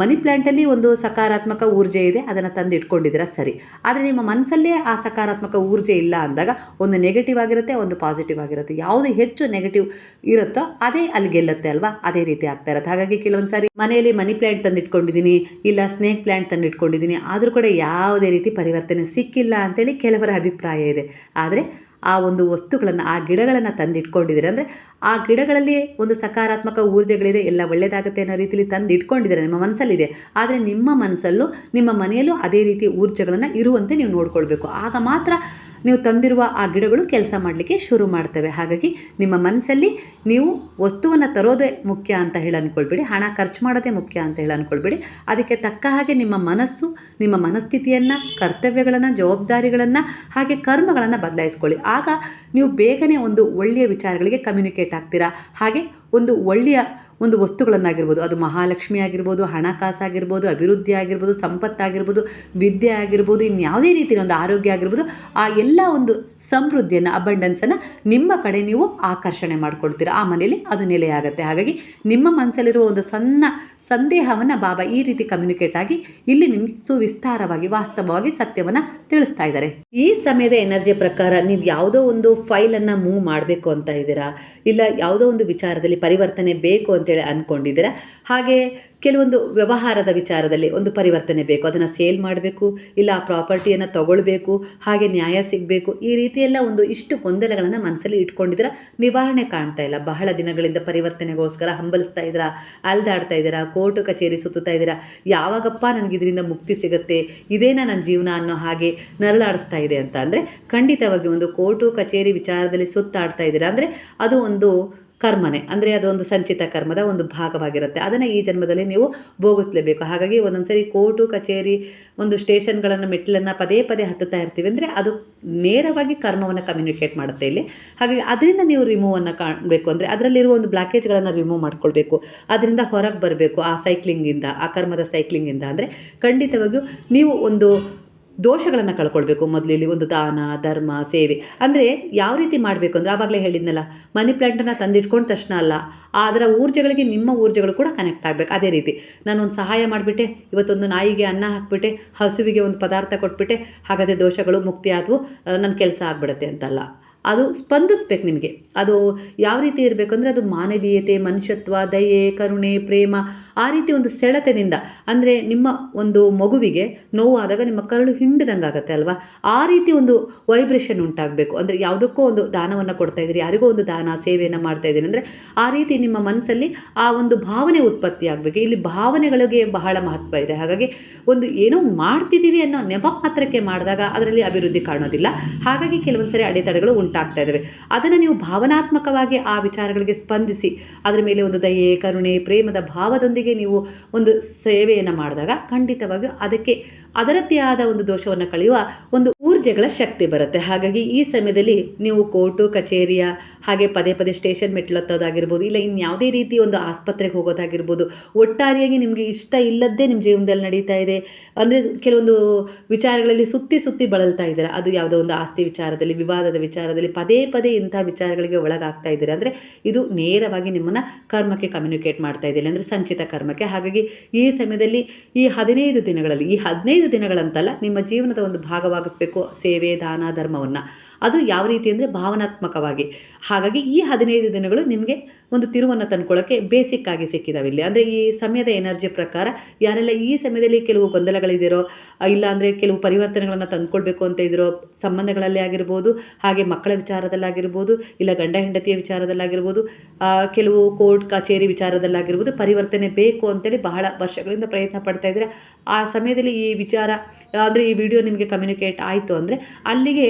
ಮನಿ ಪ್ಲ್ಯಾಂಟಲ್ಲಿ ಒಂದು ಸಕಾರಾತ್ಮಕ ಊರ್ಜೆ ಇದೆ, ಅದನ್ನು ತಂದು ಇಟ್ಕೊಂಡಿದ್ದೀರಾ ಸರಿ. ಆದರೆ ನಿಮ್ಮ ಮನಸ್ಸಲ್ಲೇ ಆ ಸಕಾರಾತ್ಮಕ ಊರ್ಜೆ ಇಲ್ಲ ಅಂದಾಗ ಒಂದು ನೆಗೆಟಿವ್ ಆಗಿರುತ್ತೆ, ಒಂದು ಪಾಸಿಟಿವ್ ಆಗಿರುತ್ತೆ. ಯಾವುದು ಹೆಚ್ಚು ನೆಗೆಟಿವ್ ಇರುತ್ತೋ ಅದೇ ಅಲ್ಲಿ ಗೆಲ್ಲುತ್ತೆ ಅಲ್ವಾ? ಅದೇ ರೀತಿ ಆಗ್ತಾ ಇರುತ್ತೆ. ಹಾಗಾಗಿ ಕೆಲವೊಂದು ಸಾರಿ ಮನೆಯಲ್ಲಿ ಮನಿ ಪ್ಲ್ಯಾಂಟ್ ತಂದಿಟ್ಕೊಂಡಿದ್ದೀನಿ, ಇಲ್ಲ ಸ್ನೇಕ್ ಪ್ಲ್ಯಾಂಟ್ ತಂದು ಇಟ್ಕೊಂಡಿದ್ದೀನಿ ಆದರೂ ಕೂಡ ಯಾವುದೇ ರೀತಿ ಪರಿವರ್ತನೆ ಸಿಕ್ಕಿಲ್ಲ ಅಂತೇಳಿ ಕೆಲವರ ಅಭಿಪ್ರಾಯ ಇದೆ. ಆದರೆ ಆ ಒಂದು ವಸ್ತುಗಳನ್ನು, ಆ ಗಿಡಗಳನ್ನು ತಂದಿಟ್ಕೊಂಡಿದ್ದೀರಿ. ಅಂದರೆ ಆ ಗಿಡಗಳಲ್ಲಿ ಒಂದು ಸಕಾರಾತ್ಮಕ ಊರ್ಜೆಗಳಿದೆ, ಎಲ್ಲ ಒಳ್ಳೆಯದಾಗುತ್ತೆ ಅನ್ನೋ ರೀತಿಯಲ್ಲಿ ತಂದು ಇಟ್ಕೊಂಡಿದ್ದೀರಾ ನಿಮ್ಮ ಮನಸ್ಸಲ್ಲಿದೆ. ಆದರೆ ನಿಮ್ಮ ಮನಸ್ಸಲ್ಲೂ, ನಿಮ್ಮ ಮನೆಯಲ್ಲೂ ಅದೇ ರೀತಿ ಊರ್ಜೆಗಳನ್ನು ಇರುವಂತೆ ನೀವು ನೋಡ್ಕೊಳ್ಬೇಕು. ಆಗ ಮಾತ್ರ ನೀವು ತಂದಿರುವ ಆ ಗಿಡಗಳು ಕೆಲಸ ಮಾಡಲಿಕ್ಕೆ ಶುರು ಮಾಡ್ತವೆ. ಹಾಗಾಗಿ ನಿಮ್ಮ ಮನಸ್ಸಲ್ಲಿ ನೀವು ವಸ್ತುವನ್ನು ತರೋದೇ ಮುಖ್ಯ ಅಂತ ಹೇಳಿ ಅಂದ್ಕೊಳ್ಬೇಡಿ ಹಣ ಖರ್ಚು ಮಾಡೋದೇ ಮುಖ್ಯ ಅಂತ ಹೇಳಿ ಅಂದ್ಕೊಳ್ಬೇಡಿ ಅದಕ್ಕೆ ತಕ್ಕ ಹಾಗೆ ನಿಮ್ಮ ಮನಸ್ಸು, ನಿಮ್ಮ ಮನಸ್ಥಿತಿಯನ್ನು, ಕರ್ತವ್ಯಗಳನ್ನು, ಜವಾಬ್ದಾರಿಗಳನ್ನು ಹಾಗೆ ಕರ್ಮಗಳನ್ನು ಬದಲಾಯಿಸ್ಕೊಳ್ಳಿ. ಆಗ ನೀವು ಬೇಗನೆ ಒಂದು ಒಳ್ಳೆಯ ವಿಚಾರಗಳಿಗೆ ಕಮ್ಯುನಿಕೇಟ್ ಆಗ್ತೀರಾ? ಹಾಗೆ ಒಂದು ಒಳ್ಳೆಯ ಒಂದು ವಸ್ತುಗಳನ್ನಾಗಿರ್ಬೋದು, ಅದು ಮಹಾಲಕ್ಷ್ಮಿ ಆಗಿರ್ಬೋದು, ಹಣಕಾಸಾಗಿರ್ಬೋದು, ಅಭಿವೃದ್ಧಿ ಆಗಿರ್ಬೋದು, ಸಂಪತ್ತಾಗಿರ್ಬೋದು, ವಿದ್ಯೆ ಆಗಿರ್ಬೋದು ಇನ್ಯಾವುದೇ ರೀತಿಯ ಒಂದು ಆರೋಗ್ಯ ಆಗಿರ್ಬೋದು, ಆ ಎಲ್ಲ ಒಂದು ಸಮೃದ್ಧಿಯನ್ನು ಅಬಂಡೆನ್ಸನ್ನು ನಿಮ್ಮ ಕಡೆ ನೀವು ಆಕರ್ಷಣೆ ಮಾಡ್ಕೊಳ್ತೀರಾ. ಆ ಮನೆಯಲ್ಲಿ ಅದು ನೆಲೆಯಾಗುತ್ತೆ. ಹಾಗಾಗಿ ನಿಮ್ಮ ಮನಸ್ಸಲ್ಲಿರುವ ಒಂದು ಸಣ್ಣ ಸಂದೇಹವನ್ನು ಬಾಬಾ ಈ ರೀತಿ ಕಮ್ಯುನಿಕೇಟ್ ಆಗಿ ಇಲ್ಲಿ ನಿಮಗೆ ಸುವಿಸ್ತಾರವಾಗಿ ವಾಸ್ತವವಾಗಿ ಸತ್ಯವನ್ನು ತಿಳಿಸ್ತಾ ಇದ್ದಾರೆ. ಈ ಸಮಯದ ಎನರ್ಜಿ ಪ್ರಕಾರ ನೀವು ಯಾವುದೋ ಒಂದು ಫೈಲನ್ನು ಮೂವ್ ಮಾಡಬೇಕು ಅಂತ ಇದ್ದೀರಾ? ಇಲ್ಲ ಯಾವುದೋ ಒಂದು ವಿಚಾರದಲ್ಲಿ ಪರಿವರ್ತನೆ ಬೇಕು ಅಂತೇಳಿ ಅಂದ್ಕೊಂಡಿದ್ದೀರಾ ಹಾಗೆ ಕೆಲವೊಂದು ವ್ಯವಹಾರದ ವಿಚಾರದಲ್ಲಿ ಒಂದು ಪರಿವರ್ತನೆ ಬೇಕು, ಅದನ್ನು ಸೇಲ್ ಮಾಡಬೇಕು, ಇಲ್ಲ ಆ ಪ್ರಾಪರ್ಟಿಯನ್ನು ತಗೊಳ್ಬೇಕು, ಹಾಗೆ ನ್ಯಾಯ ಸಿಗಬೇಕು, ಈ ರೀತಿಯೆಲ್ಲ ಒಂದು ಇಷ್ಟು ಗೊಂದಲಗಳನ್ನು ಮನಸ್ಸಲ್ಲಿ ಇಟ್ಕೊಂಡಿದ್ದೀರಾ? ನಿವಾರಣೆ ಕಾಣ್ತಾ ಇಲ್ಲ. ಬಹಳ ದಿನಗಳಿಂದ ಪರಿವರ್ತನೆಗೋಸ್ಕರ ಹಂಬಲಿಸ್ತಾ ಇದ್ದೀರಾ? ಅಲ್ದಾಡ್ತಾ ಇದ್ದೀರಾ? ಕೋರ್ಟು ಕಚೇರಿ ಸುತ್ತುತ್ತಾ ಇದ್ದೀರಾ? ಯಾವಾಗಪ್ಪ ನನಗೆ ಇದರಿಂದ ಮುಕ್ತಿ ಸಿಗುತ್ತೆ? ಇದೇನಾ ನನ್ನ ಜೀವನ ಅನ್ನೋ ಹಾಗೆ ನರಳಾಡಿಸ್ತಾ ಇದೆ ಅಂತ ಅಂದರೆ ಖಂಡಿತವಾಗಿ ಒಂದು ಕೋರ್ಟು ಕಚೇರಿ ವಿಚಾರದಲ್ಲಿ ಸುತ್ತಾಡ್ತಾ ಇದ್ದೀರಾ ಅಂದರೆ ಅದು ಒಂದು ಕರ್ಮನೆ, ಅಂದರೆ ಅದೊಂದು ಸಂಚಿತ ಕರ್ಮದ ಒಂದು ಭಾಗವಾಗಿರುತ್ತೆ. ಅದನ್ನು ಈ ಜನ್ಮದಲ್ಲಿ ನೀವು ಭೋಗಿಸ್ಲೇಬೇಕು. ಹಾಗಾಗಿ ಒಂದೊಂದು ಸರಿ ಕೋರ್ಟು, ಕಚೇರಿ, ಒಂದು ಸ್ಟೇಷನ್ಗಳನ್ನು, ಮೆಟ್ಟಿಲನ್ನು ಪದೇ ಪದೇ ಹತ್ತುತ್ತಾ ಇರ್ತೀವಿ. ಅಂದರೆ ಅದು ನೇರವಾಗಿ ಕರ್ಮವನ್ನು ಕಮ್ಯುನಿಕೇಟ್ ಮಾಡುತ್ತೆ ಇಲ್ಲಿ. ಹಾಗಾಗಿ ಅದರಿಂದ ನೀವು ರಿಮೂವನ್ನು ಕಾಣಬೇಕು. ಅಂದರೆ ಅದರಲ್ಲಿರುವ ಒಂದು ಬ್ಲಾಕೇಜ್ಗಳನ್ನು ರಿಮೂವ್ ಮಾಡ್ಕೊಳ್ಬೇಕು. ಅದರಿಂದ ಹೊರಗೆ ಬರಬೇಕು ಆ ಸೈಕ್ಲಿಂಗಿಂದ ಆ ಕರ್ಮದ ಸೈಕ್ಲಿಂಗಿಂದ ಅಂದರೆ ಖಂಡಿತವಾಗಿಯೂ ನೀವು ಒಂದು ದೋಷಗಳನ್ನು ಕಳ್ಕೊಳ್ಬೇಕು. ಮೊದಲು ಇಲ್ಲಿ ಒಂದು ದಾನ, ಧರ್ಮ, ಸೇವೆ. ಅಂದರೆ ಯಾವ ರೀತಿ ಮಾಡಬೇಕು ಅಂದರೆ ಆವಾಗಲೇ ಹೇಳಿದ್ನಲ್ಲ, ಮನಿ ಪ್ಲ್ಯಾಂಟನ್ನು ತಂದಿಟ್ಕೊಂಡ ತಕ್ಷಣ ಅಲ್ಲ ಅದರ ಊರ್ಜೆಗಳಿಗೆ ನಿಮ್ಮ ಊರ್ಜೆಗಳು ಕೂಡ ಕನೆಕ್ಟ್ ಆಗಬೇಕು. ಅದೇ ರೀತಿ ನಾನೊಂದು ಸಹಾಯ ಮಾಡಿಬಿಟ್ಟೆ, ಇವತ್ತೊಂದು ನಾಯಿಗೆ ಅನ್ನ ಹಾಕಿಬಿಟ್ಟೆ, ಹಸುವಿಗೆ ಒಂದು ಪದಾರ್ಥ ಕೊಟ್ಬಿಟ್ಟೆ, ಹಾಗಾದರೆ ದೋಷಗಳು ಮುಕ್ತಿ ಆದವು ನನ್ನ ಕೆಲಸ ಆಗಿಬಿಡುತ್ತೆ ಅಂತಲ್ಲ. ಅದು ಸ್ಪಂದಿಸ್ಬೇಕು ನಿಮಗೆ. ಅದು ಯಾವ ರೀತಿ ಇರಬೇಕು ಅಂದರೆ ಅದು ಮಾನವೀಯತೆ, ಮನುಷ್ಯತ್ವ, ದಯೆ, ಕರುಣೆ, ಪ್ರೇಮ ಆ ರೀತಿ ಒಂದು ಸೆಳೆತದಿಂದ ಅಂದರೆ ನಿಮ್ಮ ಒಂದು ಮಗುವಿಗೆ ನೋವಾದಾಗ ನಿಮ್ಮ ಕರಳು ಹಿಂಡಿದಂಗೆ ಆಗುತ್ತೆ ಅಲ್ವಾ? ಆ ರೀತಿ ಒಂದು ವೈಬ್ರೇಷನ್ ಉಂಟಾಗಬೇಕು. ಅಂದರೆ ಯಾವುದಕ್ಕೋ ಒಂದು ದಾನವನ್ನು ಕೊಡ್ತಾ ಇದ್ದೀರಿ, ಯಾರಿಗೋ ಒಂದು ದಾನ, ಸೇವೆಯನ್ನು ಮಾಡ್ತಾ ಇದ್ದೀನಿ ಅಂದರೆ ಆ ರೀತಿ ನಿಮ್ಮ ಮನಸ್ಸಲ್ಲಿ ಆ ಒಂದು ಭಾವನೆ ಉತ್ಪತ್ತಿ ಆಗಬೇಕು. ಇಲ್ಲಿ ಭಾವನೆಗಳಿಗೆ ಬಹಳ ಮಹತ್ವ ಇದೆ. ಹಾಗಾಗಿ ಒಂದು ಏನೋ ಮಾಡ್ತಿದ್ದೀವಿ ಅನ್ನೋ ನೆಪ ಮಾತ್ರಕ್ಕೆ ಮಾಡಿದಾಗ ಅದರಲ್ಲಿ ಅಭಿವೃದ್ಧಿ ಕಾಣೋದಿಲ್ಲ. ಹಾಗಾಗಿ ಕೆಲವೊಂದು ಸರಿ ಅಡೆತಡೆಗಳು ಉಂಟಾಗ್ತಾ ಇದ್ದಾವೆ ಅದನ್ನು ನೀವು ಭಾವನಾತ್ಮಕವಾಗಿ ಆ ವಿಚಾರಗಳಿಗೆ ಸ್ಪಂದಿಸಿ, ಅದರ ಮೇಲೆ ಒಂದು ದಯೆ, ಕರುಣೆ, ಪ್ರೇಮದ ಭಾವದೊಂದಿಗೆ ನೀವು ಒಂದು ಸೇವೆಯನ್ನು ಮಾಡಿದಾಗ ಖಂಡಿತವಾಗಿಯೂ ಅದಕ್ಕೆ ಅದರದ್ದೇ ಆದ ಒಂದು ದೋಷವನ್ನು ಕಳೆಯುವ ಒಂದು ಊರ್ಜೆಗಳ ಶಕ್ತಿ ಬರುತ್ತೆ. ಹಾಗಾಗಿ ಈ ಸಮಯದಲ್ಲಿ ನೀವು ಕೋರ್ಟು, ಕಚೇರಿಯ ಹಾಗೆ ಪದೇ ಪದೇ ಸ್ಟೇಷನ್ ಮೆಟ್ಲತ್ತೋದಾಗಿರ್ಬೋದು ಇಲ್ಲ ಇನ್ಯಾವುದೇ ರೀತಿ ಒಂದು ಆಸ್ಪತ್ರೆಗೆ ಹೋಗೋದಾಗಿರ್ಬೋದು, ಒಟ್ಟಾರೆಯಾಗಿ ನಿಮಗೆ ಇಷ್ಟ ಇಲ್ಲದ್ದೇ ನಿಮ್ಮ ಜೀವನದಲ್ಲಿ ನಡೀತಾ ಇದೆ. ಅಂದರೆ ಕೆಲವೊಂದು ವಿಚಾರಗಳಲ್ಲಿ ಸುತ್ತಿ ಸುತ್ತಿ ಬಳಲ್ತಾ ಇದ್ದಾರೆ. ಅದು ಯಾವುದೋ ಒಂದು ಆಸ್ತಿ ವಿಚಾರದಲ್ಲಿ, ವಿವಾದದ ವಿಚಾರದಲ್ಲಿ ಪದೇ ಪದೇ ಇಂಥ ವಿಚಾರಗಳಿಗೆ ಒಳಗಾಗ್ತಾ ಇದ್ದೀರಾ. ಅಂದರೆ ಇದು ನೇರವಾಗಿ ನಿಮ್ಮನ್ನು ಕರ್ಮಕ್ಕೆ ಕಮ್ಯುನಿಕೇಟ್ ಮಾಡ್ತಾ ಇದ್ದಿಲ್ಲ ಅಂದರೆ ಸಂಚಿತ ಕರ್ಮಕ್ಕೆ. ಹಾಗಾಗಿ ಈ ಸಮಯದಲ್ಲಿ ಈ ಹದಿನೈದು ದಿನಗಳಲ್ಲಿ, ಈ ಹದಿನೈದು ದಿನಗಳಂತಲ್ಲ, ನಿಮ್ಮ ಜೀವನದ ಒಂದು ಭಾಗವಾಗಿಸಬೇಕು. ಸೇವೆ, ದಾನ, ಧರ್ಮವನ್ನು. ಅದು ಯಾವ ರೀತಿ ಅಂದರೆ ಭಾವನಾತ್ಮಕವಾಗಿ. ಹಾಗಾಗಿ ಈ ಹದಿನೈದು ದಿನಗಳು ನಿಮಗೆ ಒಂದು ತಿರುವನ್ನು ತಂದ್ಕೊಳ್ಳೋಕ್ಕೆ ಬೇಸಿಕ್ ಆಗಿ ಸಿಕ್ಕಿದಾವೆ ಇಲ್ಲಿ. ಅಂದರೆ ಈ ಸಮಯದ ಎನರ್ಜಿ ಪ್ರಕಾರ ಯಾರೆಲ್ಲ ಈ ಸಮಯದಲ್ಲಿ ಕೆಲವು ಗೊಂದಲಗಳಿದಿರೋ ಇಲ್ಲ ಅಂದರೆ ಕೆಲವು ಪರಿವರ್ತನೆಗಳನ್ನು ತಂದುಕೊಳ್ಬೇಕು ಅಂತ ಇದ್ರೋ, ಸಂಬಂಧಗಳಲ್ಲಿ ಆಗಿರ್ಬೋದು, ಹಾಗೆ ಮಕ್ಕಳ ವಿಚಾರದಲ್ಲಾಗಿರ್ಬೋದು, ಇಲ್ಲ ಗಂಡ ಹೆಂಡತಿಯ ವಿಚಾರದಲ್ಲಾಗಿರ್ಬೋದು ಕೆಲವು ಕೋರ್ಟ್, ಕಚೇರಿ ವಿಚಾರದಲ್ಲಾಗಿರ್ಬೋದು ಪರಿವರ್ತನೆ ಬೇಕು ಅಂತೇಳಿ ಬಹಳ ವರ್ಷಗಳಿಂದ ಪ್ರಯತ್ನ ಪಡ್ತಾ ಇದ್ದರೆ? ಆ ಸಮಯದಲ್ಲಿ ಈ ವಿಚಾರ, ಅಂದರೆ ಈ ವಿಡಿಯೋ ನಿಮಗೆ ಕಮ್ಯುನಿಕೇಟ್ ಆಯಿತು ಅಂದರೆ ಅಲ್ಲಿಗೆ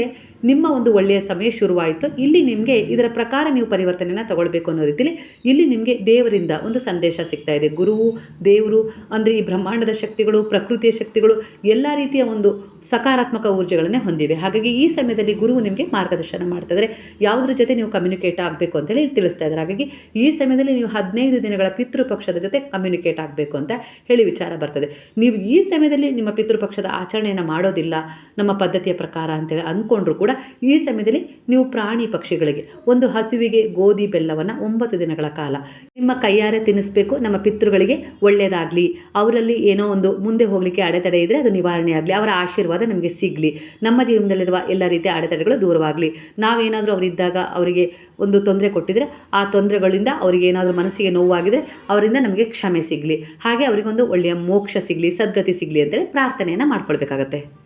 ನಿಮ್ಮ ಒಂದು ಒಳ್ಳೆಯ ಸಮಯ ಶುರುವಾಯಿತು. ಇಲ್ಲಿ ನಿಮಗೆ ಇದರ ಪ್ರಕಾರ ನೀವು ಪರಿವರ್ತನೆಯನ್ನು ತಗೊಳ್ಬೇಕು ಅನ್ನೋ ರೀತಿಲಿ ಇಲ್ಲಿ ನಿಮಗೆ ದೇವರಿಂದ ಒಂದು ಸಂದೇಶ ಸಿಗ್ತಾ ಇದೆ. ಗುರುವು, ದೇವರು, ಅಂದರೆ ಈ ಬ್ರಹ್ಮಾಂಡದ ಶಕ್ತಿಗಳು, ಪ್ರಕೃತಿಯ ಶಕ್ತಿಗಳು ಎಲ್ಲ ರೀತಿಯ ಒಂದು ಸಕಾರಾತ್ಮಕ ಊರ್ಜೆಗಳನ್ನೇ ಹೊಂದಿವೆ. ಹಾಗಾಗಿ ಈ ಸಮಯದಲ್ಲಿ ಗುರುವು ನಿಮಗೆ ಮಾರ್ಗದರ್ಶನ ಮಾಡ್ತಾ ಇದ್ದಾರೆ ಯಾವುದ್ರ ಜೊತೆ ನೀವು ಕಮ್ಯುನಿಕೇಟ್ ಆಗಬೇಕು ಅಂತೇಳಿ ತಿಳಿಸ್ತಾ ಇದ್ದಾರೆ ಹಾಗಾಗಿ ಈ ಸಮಯದಲ್ಲಿ ನೀವು ಹದಿನೈದು ದಿನಗಳ ಪಿತೃಪಕ್ಷದ ಜೊತೆ ಕಮ್ಯುನಿಕೇಟ್ ಆಗಬೇಕು ಅಂತ ಹೇಳಿ ವಿಚಾರ ಬರ್ತದೆ. ನೀವು ಈ ಸಮಯದಲ್ಲಿ ನಿಮ್ಮ ಪಿತೃಪಕ್ಷದ ಆಚರಣೆಯನ್ನು ಮಾಡೋದಿಲ್ಲ, ನಮ್ಮ ಪದ್ಧತಿಯ ಪ್ರಕಾರ ಅಂತೇಳಿ ಅಂದ್ಕೊಂಡ್ರು ಕೂಡ ಈ ಸಮಯದಲ್ಲಿ ನೀವು ಪ್ರಾಣಿ ಪಕ್ಷಿಗಳಿಗೆ, ಒಂದು ಹಸುವಿಗೆ ಗೋಧಿ ಬೆಲ್ಲವನ್ನು ಒಂಬತ್ತು ದಿನಗಳ ಕಾಲ ನಿಮ್ಮ ಕೈಯಾರೆ ತಿನ್ನಿಸ್ಬೇಕು ನಮ್ಮ ಪಿತೃಗಳಿಗೆ ಒಳ್ಳೆಯದಾಗಲಿ ಅವರಲ್ಲಿ ಏನೋ ಒಂದು ಮುಂದೆ ಹೋಗಲಿಕ್ಕೆ ಅಡೆತಡೆ ಇದ್ದರೆ ಅದು ನಿವಾರಣೆ ಆಗಲಿ. ಅವರ ಆಶೀರ್ವಾದ ನಮಗೆ ಸಿಗಲಿ. ನಮ್ಮ ಜೀವನದಲ್ಲಿರುವ ಎಲ್ಲ ರೀತಿಯ ಅಡೆತಡೆಗಳು ದೂರವಾಗಲಿ. ನಾವೇನಾದರೂ ಅವರಿದ್ದಾಗ ಅವರಿಗೆ ಒಂದು ತೊಂದರೆ ಕೊಟ್ಟಿದ್ರೆ, ಆ ತೊಂದರೆಗಳಿಂದ ಅವರಿಗೆ ಏನಾದರೂ ಮನಸ್ಸಿಗೆ ನೋವಾಗಿದ್ರೆ ಅವರಿಂದ ನಮಗೆ ಕ್ಷಮೆ ಸಿಗಲಿ. ಹಾಗೆ ಅವರಿಗೊಂದು ಒಳ್ಳೆಯ ಮೋಕ್ಷ ಸಿಗಲಿ, ಸದ್ಗತಿ ಸಿಗಲಿ ಅಂತೇಳಿ ಪ್ರಾರ್ಥನೆಯನ್ನು ಮಾಡ್ಕೊಳ್ಬೇಕಾಗತ್ತೆ.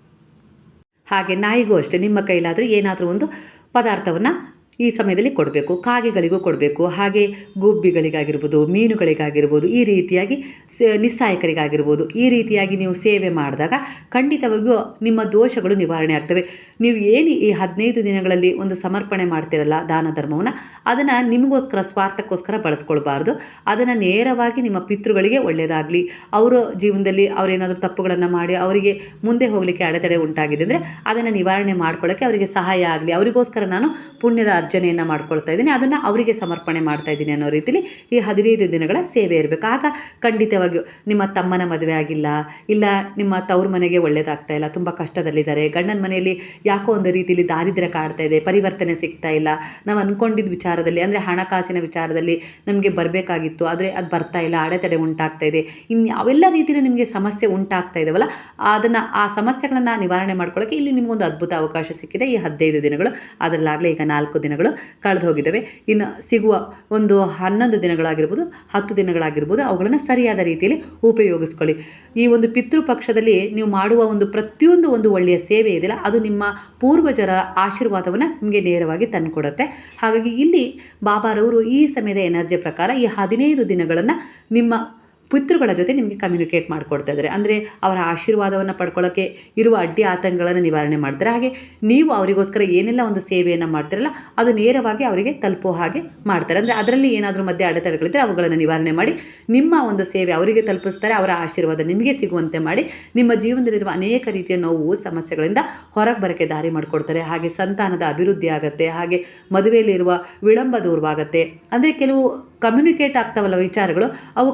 ಹಾಗೆ ನಾಯಿಗೂ ಅಷ್ಟೇ ನಿಮ್ಮ ಕೈಲಾದರೂ ಏನಾದರೂ ಒಂದು ಪದಾರ್ಥವನ್ನು ಈ ಸಮಯದಲ್ಲಿ ಕೊಡಬೇಕು, ಕಾಗೆಗಳಿಗೂ ಕೊಡಬೇಕು. ಹಾಗೆ ಗುಬ್ಬಿಗಳಿಗಾಗಿರ್ಬೋದು, ಮೀನುಗಳಿಗಾಗಿರ್ಬೋದು, ಈ ರೀತಿಯಾಗಿ ನಿಸ್ಸಾಯಕರಿಗಾಗಿರ್ಬೋದು, ಈ ರೀತಿಯಾಗಿ ನೀವು ಸೇವೆ ಮಾಡಿದಾಗ ಖಂಡಿತವಾಗಿಯೂ ನಿಮ್ಮ ದೋಷಗಳು ನಿವಾರಣೆ ಆಗ್ತವೆ. ನೀವು ಏನು ಈ ಹದಿನೈದು ದಿನಗಳಲ್ಲಿ ಒಂದು ಸಮರ್ಪಣೆ ಮಾಡ್ತಿರಲ್ಲ ದಾನ ಧರ್ಮವನ್ನು, ಅದನ್ನು ನಿಮಗೋಸ್ಕರ, ಸ್ವಾರ್ಥಕ್ಕೋಸ್ಕರ ಬಳಸ್ಕೊಳ್ಬಾರ್ದು. ಅದನ್ನು ನೇರವಾಗಿ ನಿಮ್ಮ ಪಿತೃಗಳಿಗೆ ಒಳ್ಳೆಯದಾಗಲಿ ಅವರ ಜೀವನದಲ್ಲಿ ಅವರೇನಾದರೂ ತಪ್ಪುಗಳನ್ನು ಮಾಡಿ ಅವರಿಗೆ ಮುಂದೆ ಹೋಗಲಿಕ್ಕೆ ಅಡೆತಡೆ ಉಂಟಾಗಿದೆ ಅಂದರೆ ಅದನ್ನು ನಿವಾರಣೆ ಮಾಡ್ಕೊಳ್ಳೋಕ್ಕೆ ಅವರಿಗೆ ಸಹಾಯ ಆಗಲಿ. ಅವರಿಗೋಸ್ಕರ ನಾನು ಪುಣ್ಯದ ಅರ್ಜನೆಯನ್ನು ಮಾಡ್ಕೊಳ್ತಾ ಇದ್ದೀನಿ. ಅದನ್ನು ಅವರಿಗೆ ಸಮರ್ಪಣೆ ಮಾಡ್ತಾ ಇದ್ದೀನಿ ಅನ್ನೋ ರೀತಿಲಿ ಈ ಹದಿನೈದು ದಿನಗಳ ಸೇವೆ ಇರಬೇಕು. ಆಗ ಖಂಡಿತವಾಗಿಯೂ ನಿಮ್ಮ ತಮ್ಮನ ಮದುವೆ ಆಗಿಲ್ಲ, ಇಲ್ಲ ನಿಮ್ಮ ತವ್ರ ಮನೆಗೆ ಒಳ್ಳೇದಾಗ್ತಾ ಇಲ್ಲ, ತುಂಬ ಕಷ್ಟದಲ್ಲಿದ್ದಾರೆ, ಗಂಡನ ಮನೆಯಲ್ಲಿ ಯಾಕೋ ಒಂದು ರೀತಿಯಲ್ಲಿ ದಾರಿದ್ರ್ಯ ಕಾಡ್ತಾ ಇದೆ, ಪರಿವರ್ತನೆ ಸಿಗ್ತಾ ಇಲ್ಲ. ನಾವು ಅಂದ್ಕೊಂಡಿದ್ದ ವಿಚಾರದಲ್ಲಿ, ಅಂದರೆ ಹಣಕಾಸಿನ ವಿಚಾರದಲ್ಲಿ ನಮಗೆ ಬರಬೇಕಾಗಿತ್ತು, ಆದರೆ ಅದು ಬರ್ತಾ ಇಲ್ಲ, ಅಡೆತಡೆ ಉಂಟಾಗ್ತಾ ಇದೆ. ಇನ್ನು ಯಾವೆಲ್ಲ ರೀತಿಯಲ್ಲಿ ನಿಮಗೆ ಸಮಸ್ಯೆ ಉಂಟಾಗ್ತಾ ಇದ್ದಾವಲ್ಲ ಅದನ್ನು, ಆ ಸಮಸ್ಯೆಗಳನ್ನು ನಿವಾರಣೆ ಮಾಡ್ಕೊಳ್ಳೋಕೆ ಇಲ್ಲಿ ನಿಮಗೊಂದು ಅದ್ಭುತ ಅವಕಾಶ ಸಿಕ್ಕಿದೆ ಈ ಹದಿನೈದು ದಿನಗಳು. ಅದರಲ್ಲಾಗಲೇ ಈಗ ನಾಲ್ಕು ದಿನಗಳು ಕಳೆದು ಹೋಗಿದ್ದಾವೆ. ಇನ್ನು ಸಿಗುವ ಒಂದು ಹನ್ನೊಂದು ದಿನಗಳಾಗಿರ್ಬೋದು, ಹತ್ತು ದಿನಗಳಾಗಿರ್ಬೋದು, ಅವುಗಳನ್ನು ಸರಿಯಾದ ರೀತಿಯಲ್ಲಿ ಉಪಯೋಗಿಸ್ಕೊಳ್ಳಿ. ಈ ಒಂದು ಪಿತೃಪಕ್ಷದಲ್ಲಿ ನೀವು ಮಾಡುವ ಒಂದು ಪ್ರತಿಯೊಂದು ಒಂದು ಒಳ್ಳೆಯ ಸೇವೆ ಇದೆಯಲ್ಲ, ಅದು ನಿಮ್ಮ ಪೂರ್ವಜರ ಆಶೀರ್ವಾದವನ್ನು ನಿಮಗೆ ನೇರವಾಗಿ ತಂದುಕೊಡುತ್ತೆ. ಹಾಗಾಗಿ ಇಲ್ಲಿ ಬಾಬಾರವರು ಈ ಸಮಯದ ಎನರ್ಜಿ ಪ್ರಕಾರ ಈ ಹದಿನೈದು ದಿನಗಳನ್ನು ನಿಮ್ಮ ಪಿತೃಗಳ ಜೊತೆ ನಿಮಗೆ ಕಮ್ಯುನಿಕೇಟ್ ಮಾಡಿಕೊಡ್ತಾ ಇದ್ದಾರೆ. ಅಂದರೆ ಅವರ ಆಶೀರ್ವಾದವನ್ನು ಪಡ್ಕೊಳ್ಳೋಕ್ಕೆ ಇರುವ ಅಡ್ಡಿ ಆತಂಕಗಳನ್ನು ನಿವಾರಣೆ ಮಾಡ್ತಾರೆ. ಹಾಗೆ ನೀವು ಅವರಿಗೋಸ್ಕರ ಏನೆಲ್ಲ ಒಂದು ಸೇವೆಯನ್ನು ಮಾಡ್ತಿರಲ್ಲ, ಅದು ನೇರವಾಗಿ ಅವರಿಗೆ ತಲುಪೋ ಹಾಗೆ ಮಾಡ್ತಾರೆ. ಅಂದರೆ ಅದರಲ್ಲಿ ಏನಾದರೂ ಮಧ್ಯೆ ಅಡೆತಡೆಗಳಿದ್ದರೆ ಅವುಗಳನ್ನು ನಿವಾರಣೆ ಮಾಡಿ, ನಿಮ್ಮ ಒಂದು ಸೇವೆ ಅವರಿಗೆ ತಲುಪಿಸ್ತಾರೆ, ಅವರ ಆಶೀರ್ವಾದ ನಿಮಗೆ ಸಿಗುವಂತೆ ಮಾಡಿ, ನಿಮ್ಮ ಜೀವನದಲ್ಲಿರುವ ಅನೇಕ ರೀತಿಯ ನೋವು, ಸಮಸ್ಯೆಗಳಿಂದ ಹೊರಗೆ ಬರೋಕ್ಕೆ ದಾರಿ ಮಾಡಿಕೊಡ್ತಾರೆ. ಹಾಗೆ ಸಂತಾನದ ಅಭಿವೃದ್ಧಿ ಆಗುತ್ತೆ, ಹಾಗೆ ಮದುವೆಯಲ್ಲಿರುವ ವಿಳಂಬ ದೂರವಾಗುತ್ತೆ. ಅಂದರೆ ಕೆಲವು ಕಮ್ಯುನಿಕೇಟ್ ಆಗ್ತಾವಲ್ಲ ವಿಚಾರಗಳು, ಅವು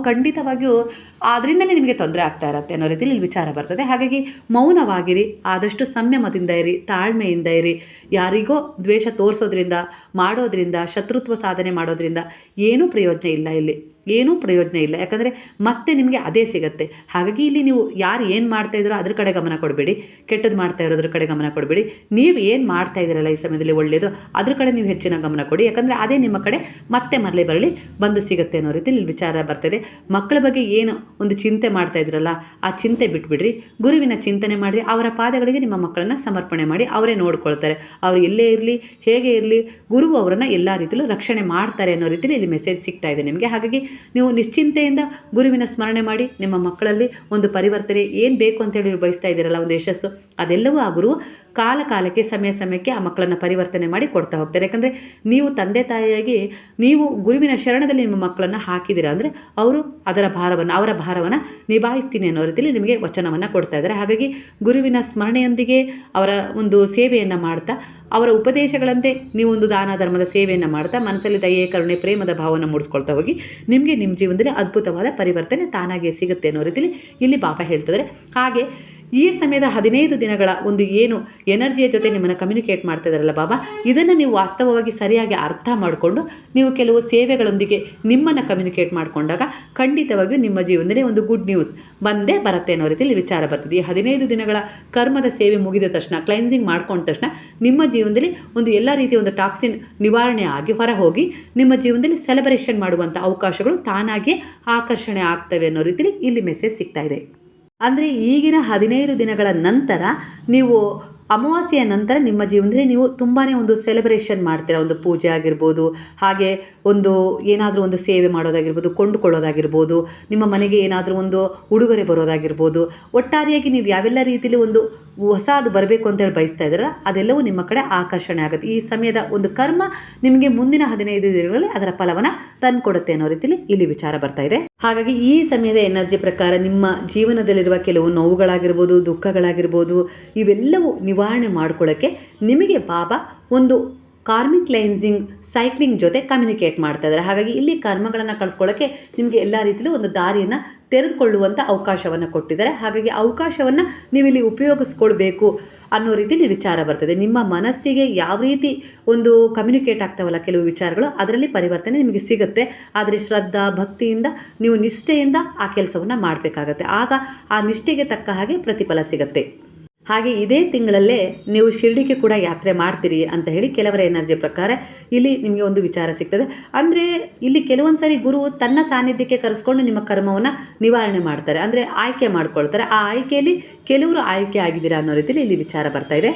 ಖಂಡಿತವಾಗಿಯೂ ಅದರಿಂದನೇ ನಿಮಗೆ ತೊಂದರೆ ಆಗ್ತಾ ಇರತ್ತೆ ಅನ್ನೋ ರೀತಿಯಲ್ಲಿ ವಿಚಾರ ಬರ್ತದೆ. ಹಾಗಾಗಿ ಮೌನವಾಗಿರಿ, ಆದಷ್ಟು ಸಂಯಮದಿಂದ ಇರಿ, ತಾಳ್ಮೆಯಿಂದ ಇರಿ. ಯಾರಿಗೋ ದ್ವೇಷ ತೋರಿಸೋದ್ರಿಂದ, ಮಾಡೋದ್ರಿಂದ, ಶತ್ರುತ್ವ ಸಾಧನೆ ಮಾಡೋದ್ರಿಂದ ಏನೂ ಪ್ರಯೋಜನ ಇಲ್ಲ ಇಲ್ಲಿ. ಏನೂ ಪ್ರಯೋಜನ ಇಲ್ಲ. ಯಾಕಂದರೆ ಮತ್ತೆ ನಿಮಗೆ ಅದೇ ಸಿಗುತ್ತೆ. ಹಾಗಾಗಿ ಇಲ್ಲಿ ನೀವು ಯಾರು ಏನು ಮಾಡ್ತಾ ಇದ್ದೀರೋ ಅದ್ರ ಕಡೆ ಗಮನ ಕೊಡಬೇಡಿ. ಕೆಟ್ಟದ್ದು ಮಾಡ್ತಾ ಇರೋದ್ರ ಕಡೆ ಗಮನ ಕೊಡಬೇಡಿ. ನೀವು ಏನು ಮಾಡ್ತಾ ಇದ್ದೀರಲ್ಲ ಈ ಸಮಯದಲ್ಲಿ ಒಳ್ಳೆಯದು ಅದ್ರ ಕಡೆ ನೀವು ಹೆಚ್ಚಿನ ಗಮನ ಕೊಡಿ. ಯಾಕಂದರೆ ಅದೇ ನಿಮ್ಮ ಕಡೆ ಮತ್ತೆ ಮರಳಿ ಬರಲಿ ಬಂದು ಸಿಗುತ್ತೆ ಅನ್ನೋ ರೀತಿಯಲ್ಲಿ ವಿಚಾರ ಬರ್ತದೆ ಮಕ್ಕಳ ಬಗ್ಗೆ ಏನು ಒಂದು ಚಿಂತೆ ಮಾಡ್ತಾ ಇದ್ರಲ್ಲ ಆ ಚಿಂತೆ ಬಿಟ್ಬಿಡ್ರಿ. ಗುರುವಿನ ಚಿಂತನೆ ಮಾಡಿರಿ. ಅವರ ಪಾದಗಳಿಗೆ ನಿಮ್ಮ ಮಕ್ಕಳನ್ನು ಸಮರ್ಪಣೆ ಮಾಡಿ. ಅವರೇ ನೋಡ್ಕೊಳ್ತಾರೆ. ಅವರು ಎಲ್ಲೇ ಇರಲಿ, ಹೇಗೆ ಇರಲಿ, ಗುರು ಅವರನ್ನು ಎಲ್ಲ ರೀತಿಯಲ್ಲೂ ರಕ್ಷಣೆ ಮಾಡ್ತಾರೆ ಅನ್ನೋ ರೀತಿಯಲ್ಲಿ ಇಲ್ಲಿ ಮೆಸೇಜ್ ಸಿಗ್ತಾ ಇದೆ ನಿಮಗೆ. ಹಾಗಾಗಿ ನೀವು ನಿಶ್ಚಿಂತೆಯಿಂದ ಗುರುವಿನ ಸ್ಮರಣೆ ಮಾಡಿ ನಿಮ್ಮ ಮಕ್ಕಳಲ್ಲಿ ಒಂದು ಪರಿವರ್ತನೆ ಏನು ಬೇಕು ಅಂತೇಳಿ ನೀವು ಬಯಸ್ತಾ ಇದ್ದೀರಲ್ಲ, ಒಂದು ಯಶಸ್ಸು. ಅದೆಲ್ಲವೂ ಆ ಗುರು ಕಾಲ ಕಾಲಕ್ಕೆ ಸಮಯ ಸಮಯಕ್ಕೆ ಆ ಮಕ್ಕಳನ್ನು ಪರಿವರ್ತನೆ ಮಾಡಿ ಕೊಡ್ತಾ ಹೋಗ್ತಾರೆ. ಯಾಕಂದರೆ ನೀವು ತಂದೆ ತಾಯಿಯಾಗಿ ನೀವು ಗುರುವಿನ ಶರಣದಲ್ಲಿ ನಿಮ್ಮ ಮಕ್ಕಳನ್ನು ಹಾಕಿದ್ದೀರಾ ಅಂದರೆ ಅವರು ಅದರ ಭಾರವನ್ನು, ಅವರ ಭಾರವನ್ನು ನಿಭಾಯಿಸ್ತೀನಿ ಅನ್ನೋ ರೀತಿಯಲ್ಲಿ ನಿಮಗೆ ವಚನವನ್ನು ಕೊಡ್ತಾ ಇದ್ದಾರೆ. ಹಾಗಾಗಿ ಗುರುವಿನ ಸ್ಮರಣೆಯೊಂದಿಗೆ ಅವರ ಒಂದು ಸೇವೆಯನ್ನು ಮಾಡ್ತಾ, ಅವರ ಉಪದೇಶಗಳಂತೆ ನೀವು ಒಂದು ದಾನ ಧರ್ಮದ ಸೇವೆಯನ್ನು ಮಾಡ್ತಾ, ಮನಸ್ಸಲ್ಲಿ ದಯೆ, ಕರುಣೆ, ಪ್ರೇಮದ ಭಾವವನ್ನು ಮೂಡಿಸ್ಕೊಳ್ತಾ ಹೋಗಿ ನಿಮಗೆ ನಿಮ್ಮ ಜೀವನದಲ್ಲಿ ಅದ್ಭುತವಾದ ಪರಿವರ್ತನೆ ತಾನಾಗಿಯೇ ಸಿಗುತ್ತೆ ಅನ್ನೋ ರೀತಿಯಲ್ಲಿ ಇಲ್ಲಿ ಬಾಬಾ ಹೇಳ್ತಿದ್ದಾರೆ ಹಾಗೆ ಈ ಸಮಯದ ಹದಿನೈದು ದಿನಗಳ ಒಂದು ಏನು ಎನರ್ಜಿಯ ಜೊತೆ ನಿಮ್ಮನ್ನು ಕಮ್ಯುನಿಕೇಟ್ ಮಾಡ್ತಾ ಇದ್ದಾರಲ್ಲ ಬಾಬಾ, ಇದನ್ನು ನೀವು ವಾಸ್ತವವಾಗಿ ಸರಿಯಾಗಿ ಅರ್ಥ ಮಾಡಿಕೊಂಡು ನೀವು ಕೆಲವು ಸೇವೆಗಳೊಂದಿಗೆ ನಿಮ್ಮನ್ನು ಕಮ್ಯುನಿಕೇಟ್ ಮಾಡಿಕೊಂಡಾಗ ಖಂಡಿತವಾಗಿಯೂ ನಿಮ್ಮ ಜೀವನದಲ್ಲಿ ಒಂದು ಗುಡ್ ನ್ಯೂಸ್ ಬಂದೇ ಬರುತ್ತೆ ಅನ್ನೋ ರೀತಿಯಲ್ಲಿ ವಿಚಾರ ಬರ್ತದೆ. ಈ ಹದಿನೈದು ದಿನಗಳ ಕರ್ಮದ ಸೇವೆ ಮುಗಿದ ತಕ್ಷಣ ಕ್ಲೈನ್ಸಿಂಗ್ ಮಾಡ್ಕೊಂಡ ತಕ್ಷಣ ನಿಮ್ಮ ಜೀವನದಲ್ಲಿ ಒಂದು ಎಲ್ಲ ರೀತಿಯ ಒಂದು ಟಾಕ್ಸಿನ್ ನಿವಾರಣೆ ಆಗಿ ಹೊರ ಹೋಗಿ ನಿಮ್ಮ ಜೀವನದಲ್ಲಿ ಸೆಲೆಬ್ರೇಷನ್ ಮಾಡುವಂಥ ಅವಕಾಶಗಳು ತಾನಾಗಿಯೇ ಆಕರ್ಷಣೆ ಆಗ್ತವೆ ಅನ್ನೋ ರೀತಿಯಲ್ಲಿ ಇಲ್ಲಿ ಮೆಸೇಜ್ ಸಿಗ್ತಾ ಇದೆ. ಅಂದರೆ ಈಗಿನ ಹದಿನೈದು ದಿನಗಳ ನಂತರ ನೀವು ಅಮಾವಾಸ್ಯೆಯ ನಂತರ ನಿಮ್ಮ ಜೀವನದಲ್ಲಿ ನೀವು ತುಂಬಾ ಒಂದು ಸೆಲೆಬ್ರೇಷನ್ ಮಾಡ್ತೀರಾ. ಒಂದು ಪೂಜೆ ಆಗಿರ್ಬೋದು, ಹಾಗೆ ಒಂದು ಏನಾದರೂ ಒಂದು ಸೇವೆ ಮಾಡೋದಾಗಿರ್ಬೋದು, ಕೊಂಡುಕೊಳ್ಳೋದಾಗಿರ್ಬೋದು, ನಿಮ್ಮ ಮನೆಗೆ ಏನಾದರೂ ಒಂದು ಉಡುಗೊರೆ ಬರೋದಾಗಿರ್ಬೋದು. ಒಟ್ಟಾರೆಯಾಗಿ ನೀವು ಯಾವೆಲ್ಲ ರೀತಿಯಲ್ಲಿ ಒಂದು ಹೊಸದು ಬರಬೇಕು ಅಂತೇಳಿ ಬಯಸ್ತಾ ಇದ್ದಾರೆ ಅದೆಲ್ಲವೂ ನಿಮ್ಮ ಕಡೆ ಆಕರ್ಷಣೆ ಆಗುತ್ತೆ. ಈ ಸಮಯದ ಒಂದು ಕರ್ಮ ನಿಮಗೆ ಮುಂದಿನ ಹದಿನೈದು ದಿನಗಳಲ್ಲಿ ಅದರ ಫಲವನ್ನು ತಂದುಕೊಡುತ್ತೆ ಅನ್ನೋ ರೀತಿಯಲ್ಲಿ ಇಲ್ಲಿ ವಿಚಾರ ಬರ್ತಾ ಇದೆ. ಹಾಗಾಗಿ ಈ ಸಮಯದ ಎನರ್ಜಿ ಪ್ರಕಾರ ನಿಮ್ಮ ಜೀವನದಲ್ಲಿರುವ ಕೆಲವು ನೋವುಗಳಾಗಿರ್ಬೋದು, ದುಃಖಗಳಾಗಿರ್ಬೋದು, ಇವೆಲ್ಲವೂ ನಿವಾರಣೆ ಮಾಡ್ಕೊಳ್ಳೋಕ್ಕೆ ನಿಮಗೆ ಬಾಬಾ ಒಂದು ಕಾರ್ಮಿಕ್ ಕ್ಲೈನ್ಸಿಂಗ್ ಸೈಕ್ಲಿಂಗ್ ಜೊತೆ ಕಮ್ಯುನಿಕೇಟ್ ಮಾಡ್ತಾ ಇದ್ದಾರೆ. ಹಾಗಾಗಿ ಇಲ್ಲಿ ಕರ್ಮಗಳನ್ನು ಕಳ್ಕೊಳ್ಳೋಕ್ಕೆ ನಿಮಗೆ ಎಲ್ಲ ರೀತಿಯಲ್ಲೂ ಒಂದು ದಾರಿಯನ್ನು ತೆರೆದುಕೊಳ್ಳುವಂಥ ಅವಕಾಶವನ್ನು ಕೊಟ್ಟಿದ್ದಾರೆ. ಹಾಗಾಗಿ ಅವಕಾಶವನ್ನು ನೀವು ಇಲ್ಲಿ ಉಪಯೋಗಿಸ್ಕೊಳ್ಬೇಕು ಅನ್ನೋ ರೀತಿಯಲ್ಲಿ ವಿಚಾರ ಬರ್ತದೆ. ನಿಮ್ಮ ಮನಸ್ಸಿಗೆ ಯಾವ ರೀತಿ ಒಂದು ಕಮ್ಯುನಿಕೇಟ್ ಆಗ್ತಾವಲ್ಲ ಕೆಲವು ವಿಚಾರಗಳು, ಅದರಲ್ಲಿ ಪರಿವರ್ತನೆ ನಿಮಗೆ ಸಿಗುತ್ತೆ. ಆದರೆ ಶ್ರದ್ಧಾ, ಭಕ್ತಿಯಿಂದ ನೀವು ನಿಷ್ಠೆಯಿಂದ ಆ ಕೆಲಸವನ್ನು ಮಾಡಬೇಕಾಗತ್ತೆ. ಆಗ ಆ ನಿಷ್ಠೆಗೆ ತಕ್ಕ ಹಾಗೆ ಪ್ರತಿಫಲ ಸಿಗುತ್ತೆ. ಹಾಗೆ ಇದೇ ತಿಂಗಳಲ್ಲೇ ನೀವು ಶಿರ್ಡಿಗೆ ಕೂಡ ಯಾತ್ರೆ ಮಾಡ್ತೀರಿ ಅಂತ ಹೇಳಿ ಕೆಲವರ ಎನರ್ಜಿ ಪ್ರಕಾರ ಇಲ್ಲಿ ನಿಮಗೆ ಒಂದು ವಿಚಾರ ಸಿಗ್ತದೆ. ಅಂದರೆ ಇಲ್ಲಿ ಕೆಲವೊಂದು ಸಾರಿ ಗುರು ತನ್ನ ಸಾನ್ನಿಧ್ಯಕ್ಕೆ ಕರೆಸ್ಕೊಂಡು ನಿಮ್ಮ ಕರ್ಮವನ್ನು ನಿವಾರಣೆ ಮಾಡ್ತಾರೆ. ಅಂದರೆ ಆಯ್ಕೆ ಮಾಡ್ಕೊಳ್ತಾರೆ. ಆ ಆಯ್ಕೆಯಲ್ಲಿ ಕೆಲವರು ಆಯ್ಕೆ ಆಗಿದ್ದೀರಾ ಅನ್ನೋ ರೀತಿಯಲ್ಲಿ ಇಲ್ಲಿ ವಿಚಾರ ಬರ್ತಾ ಇದೆ.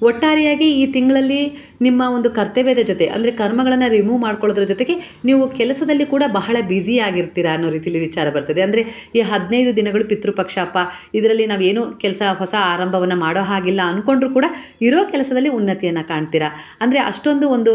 ಒಟ್ಟಾರೆಯಾಗಿ ಈ ತಿಂಗಳಲ್ಲಿ ನಿಮ್ಮ ಒಂದು ಕರ್ತವ್ಯದ ಜೊತೆ, ಅಂದರೆ ಕರ್ಮಗಳನ್ನು ರಿಮೂವ್ ಮಾಡ್ಕೊಳ್ಳೋದ್ರ ಜೊತೆಗೆ ನೀವು ಕೆಲಸದಲ್ಲಿ ಕೂಡ ಬಹಳ ಬ್ಯುಸಿ ಆಗಿರ್ತೀರಾ ಅನ್ನೋ ರೀತಿಯಲ್ಲಿ ವಿಚಾರ ಬರ್ತದೆ. ಅಂದರೆ ಈ ಹದಿನೈದು ದಿನಗಳು ಪಿತೃಪಕ್ಷಪ್ಪ ಇದರಲ್ಲಿ ನಾವೇನು ಕೆಲಸ, ಹೊಸ ಆರಂಭವನ್ನು ಮಾಡೋ ಹಾಗಿಲ್ಲ ಅಂದ್ಕೊಂಡ್ರೂ ಕೂಡ ಇರೋ ಕೆಲಸದಲ್ಲಿ ಉನ್ನತಿಯನ್ನು ಕಾಣ್ತೀರಾ. ಅಂದರೆ ಅಷ್ಟೊಂದು ಒಂದು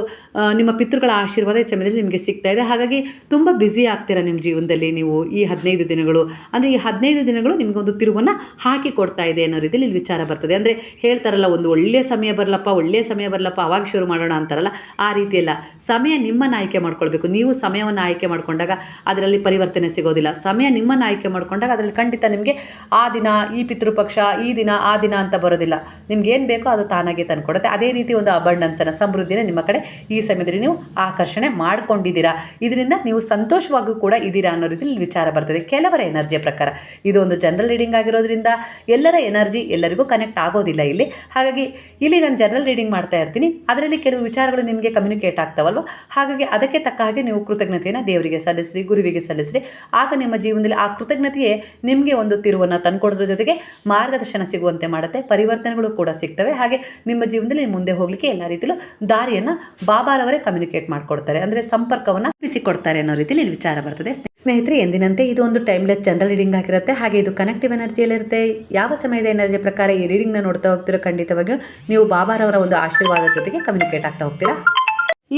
ನಿಮ್ಮ ಪಿತೃಗಳ ಆಶೀರ್ವಾದ ಈ ಸಮಯದಲ್ಲಿ ನಿಮಗೆ ಸಿಗ್ತಾ ಇದೆ. ಹಾಗಾಗಿ ತುಂಬ ಬ್ಯುಸಿ ಆಗ್ತೀರಾ ನಿಮ್ಮ ಜೀವನದಲ್ಲಿ ನೀವು ಈ ಹದಿನೈದು ದಿನಗಳು? ಅಂದರೆ ಈ ಹದಿನೈದು ದಿನಗಳು ನಿಮಗೊಂದು ತಿರುವನ್ನು ಹಾಕಿ ಕೊಡ್ತಾ ಇದೆ ಅನ್ನೋ ರೀತಿಯಲ್ಲಿ ಇಲ್ಲಿ ವಿಚಾರ ಬರ್ತದೆ. ಅಂದರೆ ಹೇಳ್ತಾರಲ್ಲ, ಒಂದು ಒಳ್ಳೆಯ ಸಮಯ ಬರಲಪ್ಪ, ಒಳ್ಳೆಯ ಸಮಯ ಬರಲಪ್ಪ, ಅವಾಗ ಶುರು ಮಾಡೋಣ ಅಂತಾರಲ್ಲ, ಆ ರೀತಿಯಲ್ಲ. ಸಮಯ ನಿಮ್ಮನ್ನು ಆಯ್ಕೆ ಮಾಡ್ಕೊಳ್ಬೇಕು. ನೀವು ಸಮಯವನ್ನು ಆಯ್ಕೆ ಮಾಡಿಕೊಂಡಾಗ ಅದರಲ್ಲಿ ಪರಿವರ್ತನೆ ಸಿಗೋದಿಲ್ಲ. ಸಮಯ ನಿಮ್ಮನ್ನು ಆಯ್ಕೆ ಮಾಡಿಕೊಂಡಾಗ ಅದರಲ್ಲಿ ಖಂಡಿತ ನಿಮಗೆ ಆ ದಿನ, ಈ ಪಿತೃಪಕ್ಷ, ಈ ದಿನ, ಆ ದಿನ ಅಂತ ಬರೋದಿಲ್ಲ. ನಿಮ್ಗೆ ಏನು ಬೇಕೋ ಅದು ತಾನಾಗೆ ತಂದುಕೊಡುತ್ತೆ. ಅದೇ ರೀತಿ ಒಂದು ಅಬಂಡನ್ಸನ್ನು ಸಮೃದ್ಧಿನ ನಿಮ್ಮ ಕಡೆ ಈ ಸಮಯದಲ್ಲಿ ನೀವು ಆಕರ್ಷಣೆ ಮಾಡ್ಕೊಂಡಿದ್ದೀರಾ. ಇದರಿಂದ ನೀವು ಸಂತೋಷವಾಗೂ ಕೂಡ ಇದ್ದೀರಾ ಅನ್ನೋ ರೀತಿಯಲ್ಲಿ ವಿಚಾರ ಬರ್ತದೆ. ಕೆಲವರ ಎನರ್ಜಿಯ ಪ್ರಕಾರ. ಇದು ಒಂದು ಜನರಲ್ ರೀಡಿಂಗ್ ಆಗಿರೋದ್ರಿಂದ ಎಲ್ಲರ ಎನರ್ಜಿ ಎಲ್ಲರಿಗೂ ಕನೆಕ್ಟ್ ಆಗೋದಿಲ್ಲ ಇಲ್ಲಿ. ಹಾಗಾಗಿ ಇಲ್ಲಿ ನಾನು ಜನರಲ್ ರೀಡಿಂಗ್ ಮಾಡ್ತಾ ಇರ್ತೀನಿ. ಅದರಲ್ಲಿ ಕೆಲವು ವಿಚಾರಗಳು ನಿಮಗೆ ಕಮ್ಯುನಿಕೇಟ್ ಆಗ್ತಾವಲ್ವ? ಹಾಗಾಗಿ ಅದಕ್ಕೆ ತಕ್ಕ ಹಾಗೆ ನೀವು ಕೃತಜ್ಞತೆಯನ್ನು ದೇವರಿಗೆ ಸಲ್ಲಿಸ್ರಿ, ಗುರುವಿಗೆ ಸಲ್ಲಿಸ್ರಿ. ಆಗ ನಿಮ್ಮ ಜೀವನದಲ್ಲಿ ಆ ಕೃತಜ್ಞತೆಯೇ ನಿಮಗೆ ಒಂದು ತಿರುವನ್ನು ತಂದುಕೊಡೋದ್ರ ಜೊತೆಗೆ ಮಾರ್ಗದರ್ಶನ ಸಿಗುವಂತೆ ಮಾಡುತ್ತೆ. ಪರಿವರ್ತನೆಗಳು ಕೂಡ ಸಿಗ್ತವೆ. ಹಾಗೆ ನಿಮ್ಮ ಜೀವನದಲ್ಲಿ ಮುಂದೆ ಹೋಗಲಿಕ್ಕೆ ಎಲ್ಲ ರೀತಿಯಲ್ಲೂ ದಾರಿಯನ್ನು ಬಾಬಾರವರೇ ಕಮ್ಯುನಿಕೇಟ್ ಮಾಡಿಕೊಡ್ತಾರೆ. ಅಂದರೆ ಸಂಪರ್ಕವನ್ನು ಬಿಸಿಕೊಡ್ತಾರೆ ಅನ್ನೋ ರೀತಿಯಲ್ಲಿ ವಿಚಾರ ಬರ್ತದೆ. ಸ್ನೇಹಿತರೆ, ಎಂದಿನಂತೆ ಇದು ಒಂದು ಟೈಮ್ಲೆಸ್ ಜನರಲ್ ರೀಡಿಂಗ್ ಆಗಿರುತ್ತೆ. ಹಾಗೆ ಇದು ಕನೆಕ್ಟಿವ್ ಎನರ್ಜಿಯಲ್ಲಿರುತ್ತೆ ಯಾವ ಸಮಯದ ಎನರ್ಜಿ ಪ್ರಕಾರ ಈ ರೀಡಿಂಗ್ನ ನೋಡ್ತಾ ಹೋಗ್ತೀರೋ ಖಂಡಿತವಾಗಿಯೂ ನೀವು ಬಾಬಾರವರ ಒಂದು ಆಶೀರ್ವಾದದ ಜೊತೆಗೆ ಕಮ್ಯುನಿಕೇಟ್ ಆಗ್ತಾ ಹೋಗ್ತೀರಾ.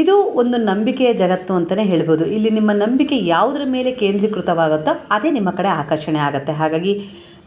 ಇದು ಒಂದು ನಂಬಿಕೆಯ ಜಗತ್ತು ಅಂತಲೇ ಹೇಳ್ಬೋದು. ಇಲ್ಲಿ ನಿಮ್ಮ ನಂಬಿಕೆ ಯಾವುದ್ರ ಮೇಲೆ ಕೇಂದ್ರೀಕೃತವಾಗುತ್ತೋ ಅದೇ ನಿಮ್ಮ ಕಡೆ ಆಕರ್ಷಣೆ ಆಗುತ್ತೆ. ಹಾಗಾಗಿ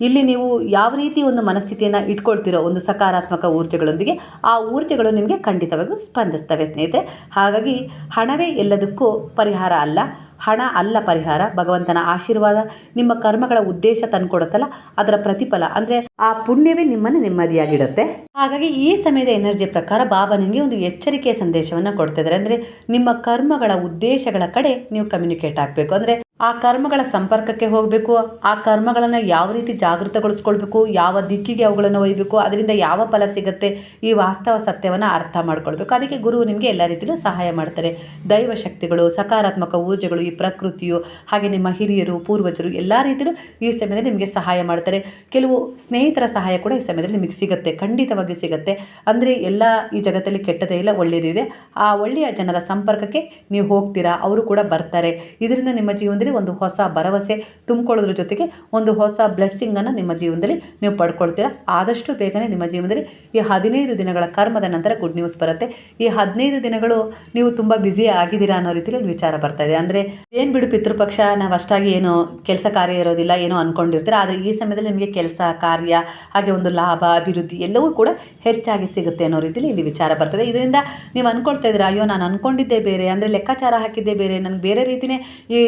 ಇಲ್ಲಿ ನೀವು ಯಾವ ರೀತಿ ಒಂದು ಮನಸ್ಥಿತಿಯನ್ನು ಇಟ್ಕೊಳ್ತಿರೋ, ಒಂದು ಸಕಾರಾತ್ಮಕ ಊರ್ಜೆಗಳೊಂದಿಗೆ ಆ ಊರ್ಜೆಗಳು ನಿಮಗೆ ಖಂಡಿತವಾಗಿಯೂ ಸ್ಪಂದಿಸ್ತವೆ ಸ್ನೇಹಿತರೆ. ಹಾಗಾಗಿ ಹಣವೇ ಎಲ್ಲದಕ್ಕೂ ಪರಿಹಾರ ಅಲ್ಲ. ಹಣ ಅಲ್ಲ ಪರಿಹಾರ, ಭಗವಂತನ ಆಶೀರ್ವಾದ, ನಿಮ್ಮ ಕರ್ಮಗಳ ಉದ್ದೇಶ ತಂದುಕೊಡುತ್ತಲ್ಲ, ಅದರ ಪ್ರತಿಫಲ. ಅಂದರೆ ಆ ಪುಣ್ಯವೇ ನಿಮ್ಮನ್ನು ನೆಮ್ಮದಿಯಾಗಿಡುತ್ತೆ. ಹಾಗಾಗಿ ಈ ಸಮಯದ ಎನರ್ಜಿ ಪ್ರಕಾರ ಬಾಬಾ ನಿಮಗೆ ಒಂದು ಎಚ್ಚರಿಕೆಯ ಸಂದೇಶವನ್ನು ಕೊಡ್ತಿದ್ದಾರೆ. ಅಂದರೆ ನಿಮ್ಮ ಕರ್ಮಗಳ ಉದ್ದೇಶಗಳ ಕಡೆ ನೀವು ಕಮ್ಯುನಿಕೇಟ್ ಆಗಬೇಕು. ಅಂದರೆ ಆ ಕರ್ಮಗಳ ಸಂಪರ್ಕಕ್ಕೆ ಹೋಗಬೇಕು, ಆ ಕರ್ಮಗಳನ್ನು ಯಾವ ರೀತಿ ಜಾಗೃತಗೊಳಿಸ್ಕೊಳ್ಬೇಕು, ಯಾವ ದಿಕ್ಕಿಗೆ ಅವುಗಳನ್ನು ಒಯ್ಯಬೇಕು ಅದರಿಂದ ಯಾವ ಫಲ ಸಿಗುತ್ತೆ, ಈ ವಾಸ್ತವ ಸತ್ಯವನ್ನು ಅರ್ಥ ಮಾಡ್ಕೊಳ್ಬೇಕು. ಅದಕ್ಕೆ ಗುರು ನಿಮಗೆ ಎಲ್ಲ ರೀತಿಯಲ್ಲೂ ಸಹಾಯ ಮಾಡ್ತಾರೆ. ದೈವ ಶಕ್ತಿಗಳು, ಸಕಾರಾತ್ಮಕ ಊರ್ಜೆಗಳು, ಈ ಪ್ರಕೃತಿಯು, ಹಾಗೆ ನಿಮ್ಮ ಹಿರಿಯರು, ಪೂರ್ವಜರು ಎಲ್ಲ ರೀತಿಯಲ್ಲೂ ಈ ಸಮಯದಲ್ಲಿ ನಿಮಗೆ ಸಹಾಯ ಮಾಡ್ತಾರೆ. ಕೆಲವು ಸ್ನೇಹಿತರ ಸಹಾಯ ಕೂಡ ಈ ಸಮಯದಲ್ಲಿ ನಿಮಗೆ ಸಿಗುತ್ತೆ, ಖಂಡಿತವಾಗಿ ಸಿಗುತ್ತೆ. ಅಂದರೆ ಎಲ್ಲ ಈ ಜಗತ್ತಲ್ಲಿ ಕೆಟ್ಟದೇ ಇಲ್ಲ ಒಳ್ಳೆಯದು ಇದೆ. ಆ ಒಳ್ಳೆಯ ಜನರ ಸಂಪರ್ಕಕ್ಕೆ ನೀವು ಹೋಗ್ತೀರಾ, ಅವರು ಕೂಡ ಬರ್ತಾರೆ. ಇದರಿಂದ ನಿಮ್ಮ ಜೀವನದಲ್ಲಿ ಒಂದು ಹೊಸ ಭರವಸೆ ತುಂಬಿಕೊಳ್ಳೋದ್ರ ಜೊತೆಗೆ ಒಂದು ಹೊಸ ಬ್ಲೆಸ್ಸಿಂಗನ್ನು ನಿಮ್ಮ ಜೀವನದಲ್ಲಿ ನೀವು ಪಡ್ಕೊಳ್ತೀರಾ. ಆದಷ್ಟು ಬೇಗನೆ ನಿಮ್ಮ ಜೀವನದಲ್ಲಿ ಈ ಹದಿನೈದು ದಿನಗಳ ಕರ್ಮದ ನಂತರ ಗುಡ್ ನ್ಯೂಸ್ ಬರುತ್ತೆ. ಈ ಹದಿನೈದು ದಿನಗಳು ನೀವು ತುಂಬ ಬ್ಯುಸಿ ಆಗಿದ್ದೀರಾ ಅನ್ನೋ ರೀತಿಯಲ್ಲಿ ವಿಚಾರ ಬರ್ತಾ ಇದೆ. ಅಂದರೆ ಏನು ಬಿಡು ಪಿತೃಪಕ್ಷ, ನಾವು ಅಷ್ಟಾಗಿ ಏನು ಕೆಲಸ ಕಾರ್ಯ ಇರೋದಿಲ್ಲ, ಏನೋ ಅಂದ್ಕೊಂಡಿರ್ತೀರ ಆದರೆ ಈ ಸಮಯದಲ್ಲಿ ನಿಮಗೆ ಕೆಲಸ, ಕಾರ್ಯ, ಹಾಗೆ ಒಂದು ಲಾಭ, ಅಭಿವೃದ್ಧಿ ಎಲ್ಲವೂ ಕೂಡ ಹೆಚ್ಚಾಗಿ ಸಿಗುತ್ತೆ ಅನ್ನೋ ರೀತಿಯಲ್ಲಿ ಇಲ್ಲಿ ವಿಚಾರ ಬರ್ತದೆ. ಇದರಿಂದ ನೀವು ಅಂದ್ಕೊಳ್ತಾ ಇದ್ದೀರಾ, ಅಯ್ಯೋ, ನಾನು ಅನ್ಕೊಂಡಿದ್ದೆ ಬೇರೆ, ಅಂದರೆ ಲೆಕ್ಕಾಚಾರ ಹಾಕಿದ್ದೆ ಬೇರೆ, ನನಗೆ ಬೇರೆ ರೀತಿಯೇ ಈ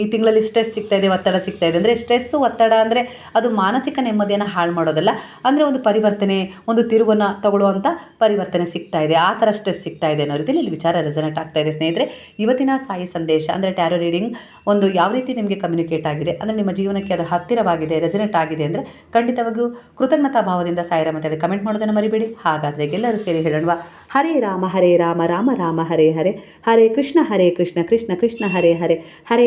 ಈ ತಿಂಗಳಲ್ಲಿ ಸ್ಟ್ರೆಸ್ ಸಿಗ್ತಾ ಇದೆ, ಒತ್ತಡ ಸಿಗ್ತಾ ಇದೆ. ಅಂದರೆ ಸ್ಟ್ರೆಸ್ಸು ಒತ್ತಡ ಅಂದರೆ ಅದು ಮಾನಸಿಕ ನೆಮ್ಮದಿಯನ್ನು ಹಾಳು ಮಾಡೋದಲ್ಲ. ಅಂದರೆ ಒಂದು ಪರಿವರ್ತನೆ, ಒಂದು ತಿರುವನ್ನು ತಗೊಳ್ಳುವಂಥ ಪರಿವರ್ತನೆ ಸಿಗ್ತಾ ಇದೆ. ಆ ಥರ ಸ್ಟ್ರೆಸ್ ಸಿಗ್ತಾ ಇದೆ ಅನ್ನೋ ರೀತಿಯಲ್ಲಿ ಇಲ್ಲಿ ವಿಚಾರ ರೆಸನೆಟ್ ಆಗ್ತಾ ಇದೆ. ಸ್ನೇಹಿತರೆ, ಇವತ್ತಿನ ಸಾಯಿ ಸಂದೇಶ ಅಂದರೆ ಟ್ಯಾರೋ ರೀಡಿಂಗ್ ಒಂದು ಯಾವ ರೀತಿ ನಿಮಗೆ ಕಮ್ಯುನಿಕೇಟ್ ಆಗಿದೆ, ಅಂದರೆ ನಿಮ್ಮ ಜೀವನಕ್ಕೆ ಅದು ಹತ್ತಿರವಾಗಿದೆ ರೆಸನೆಟ್ ಆಗಿದೆ ಅಂದರೆ ಖಂಡಿತವಾಗಿಯೂ ಕೃತಜ್ಞತಾ ಭಾವದಿಂದ ಸಾಯಿರ ಮಾತಾಡಿ ಕಮೆಂಟ್ ಮಾಡೋದನ್ನು ಮರಿಬೇಡಿ. ಹಾಗಾದರೆ ಎಲ್ಲರೂ ಸೇರಿ ಹೇಳೋಣ ಹರೇ ರಾಮ ಹರೇ ರಾಮ ರಾಮ ರಾಮ, ಹರೇ ಹರೇ. ಹರೇ ಕೃಷ್ಣ ಹರೇ ಕೃಷ್ಣ ಕೃಷ್ಣ ಕೃಷ್ಣ, ಹರೇ ಹರೇ. ಹರೇ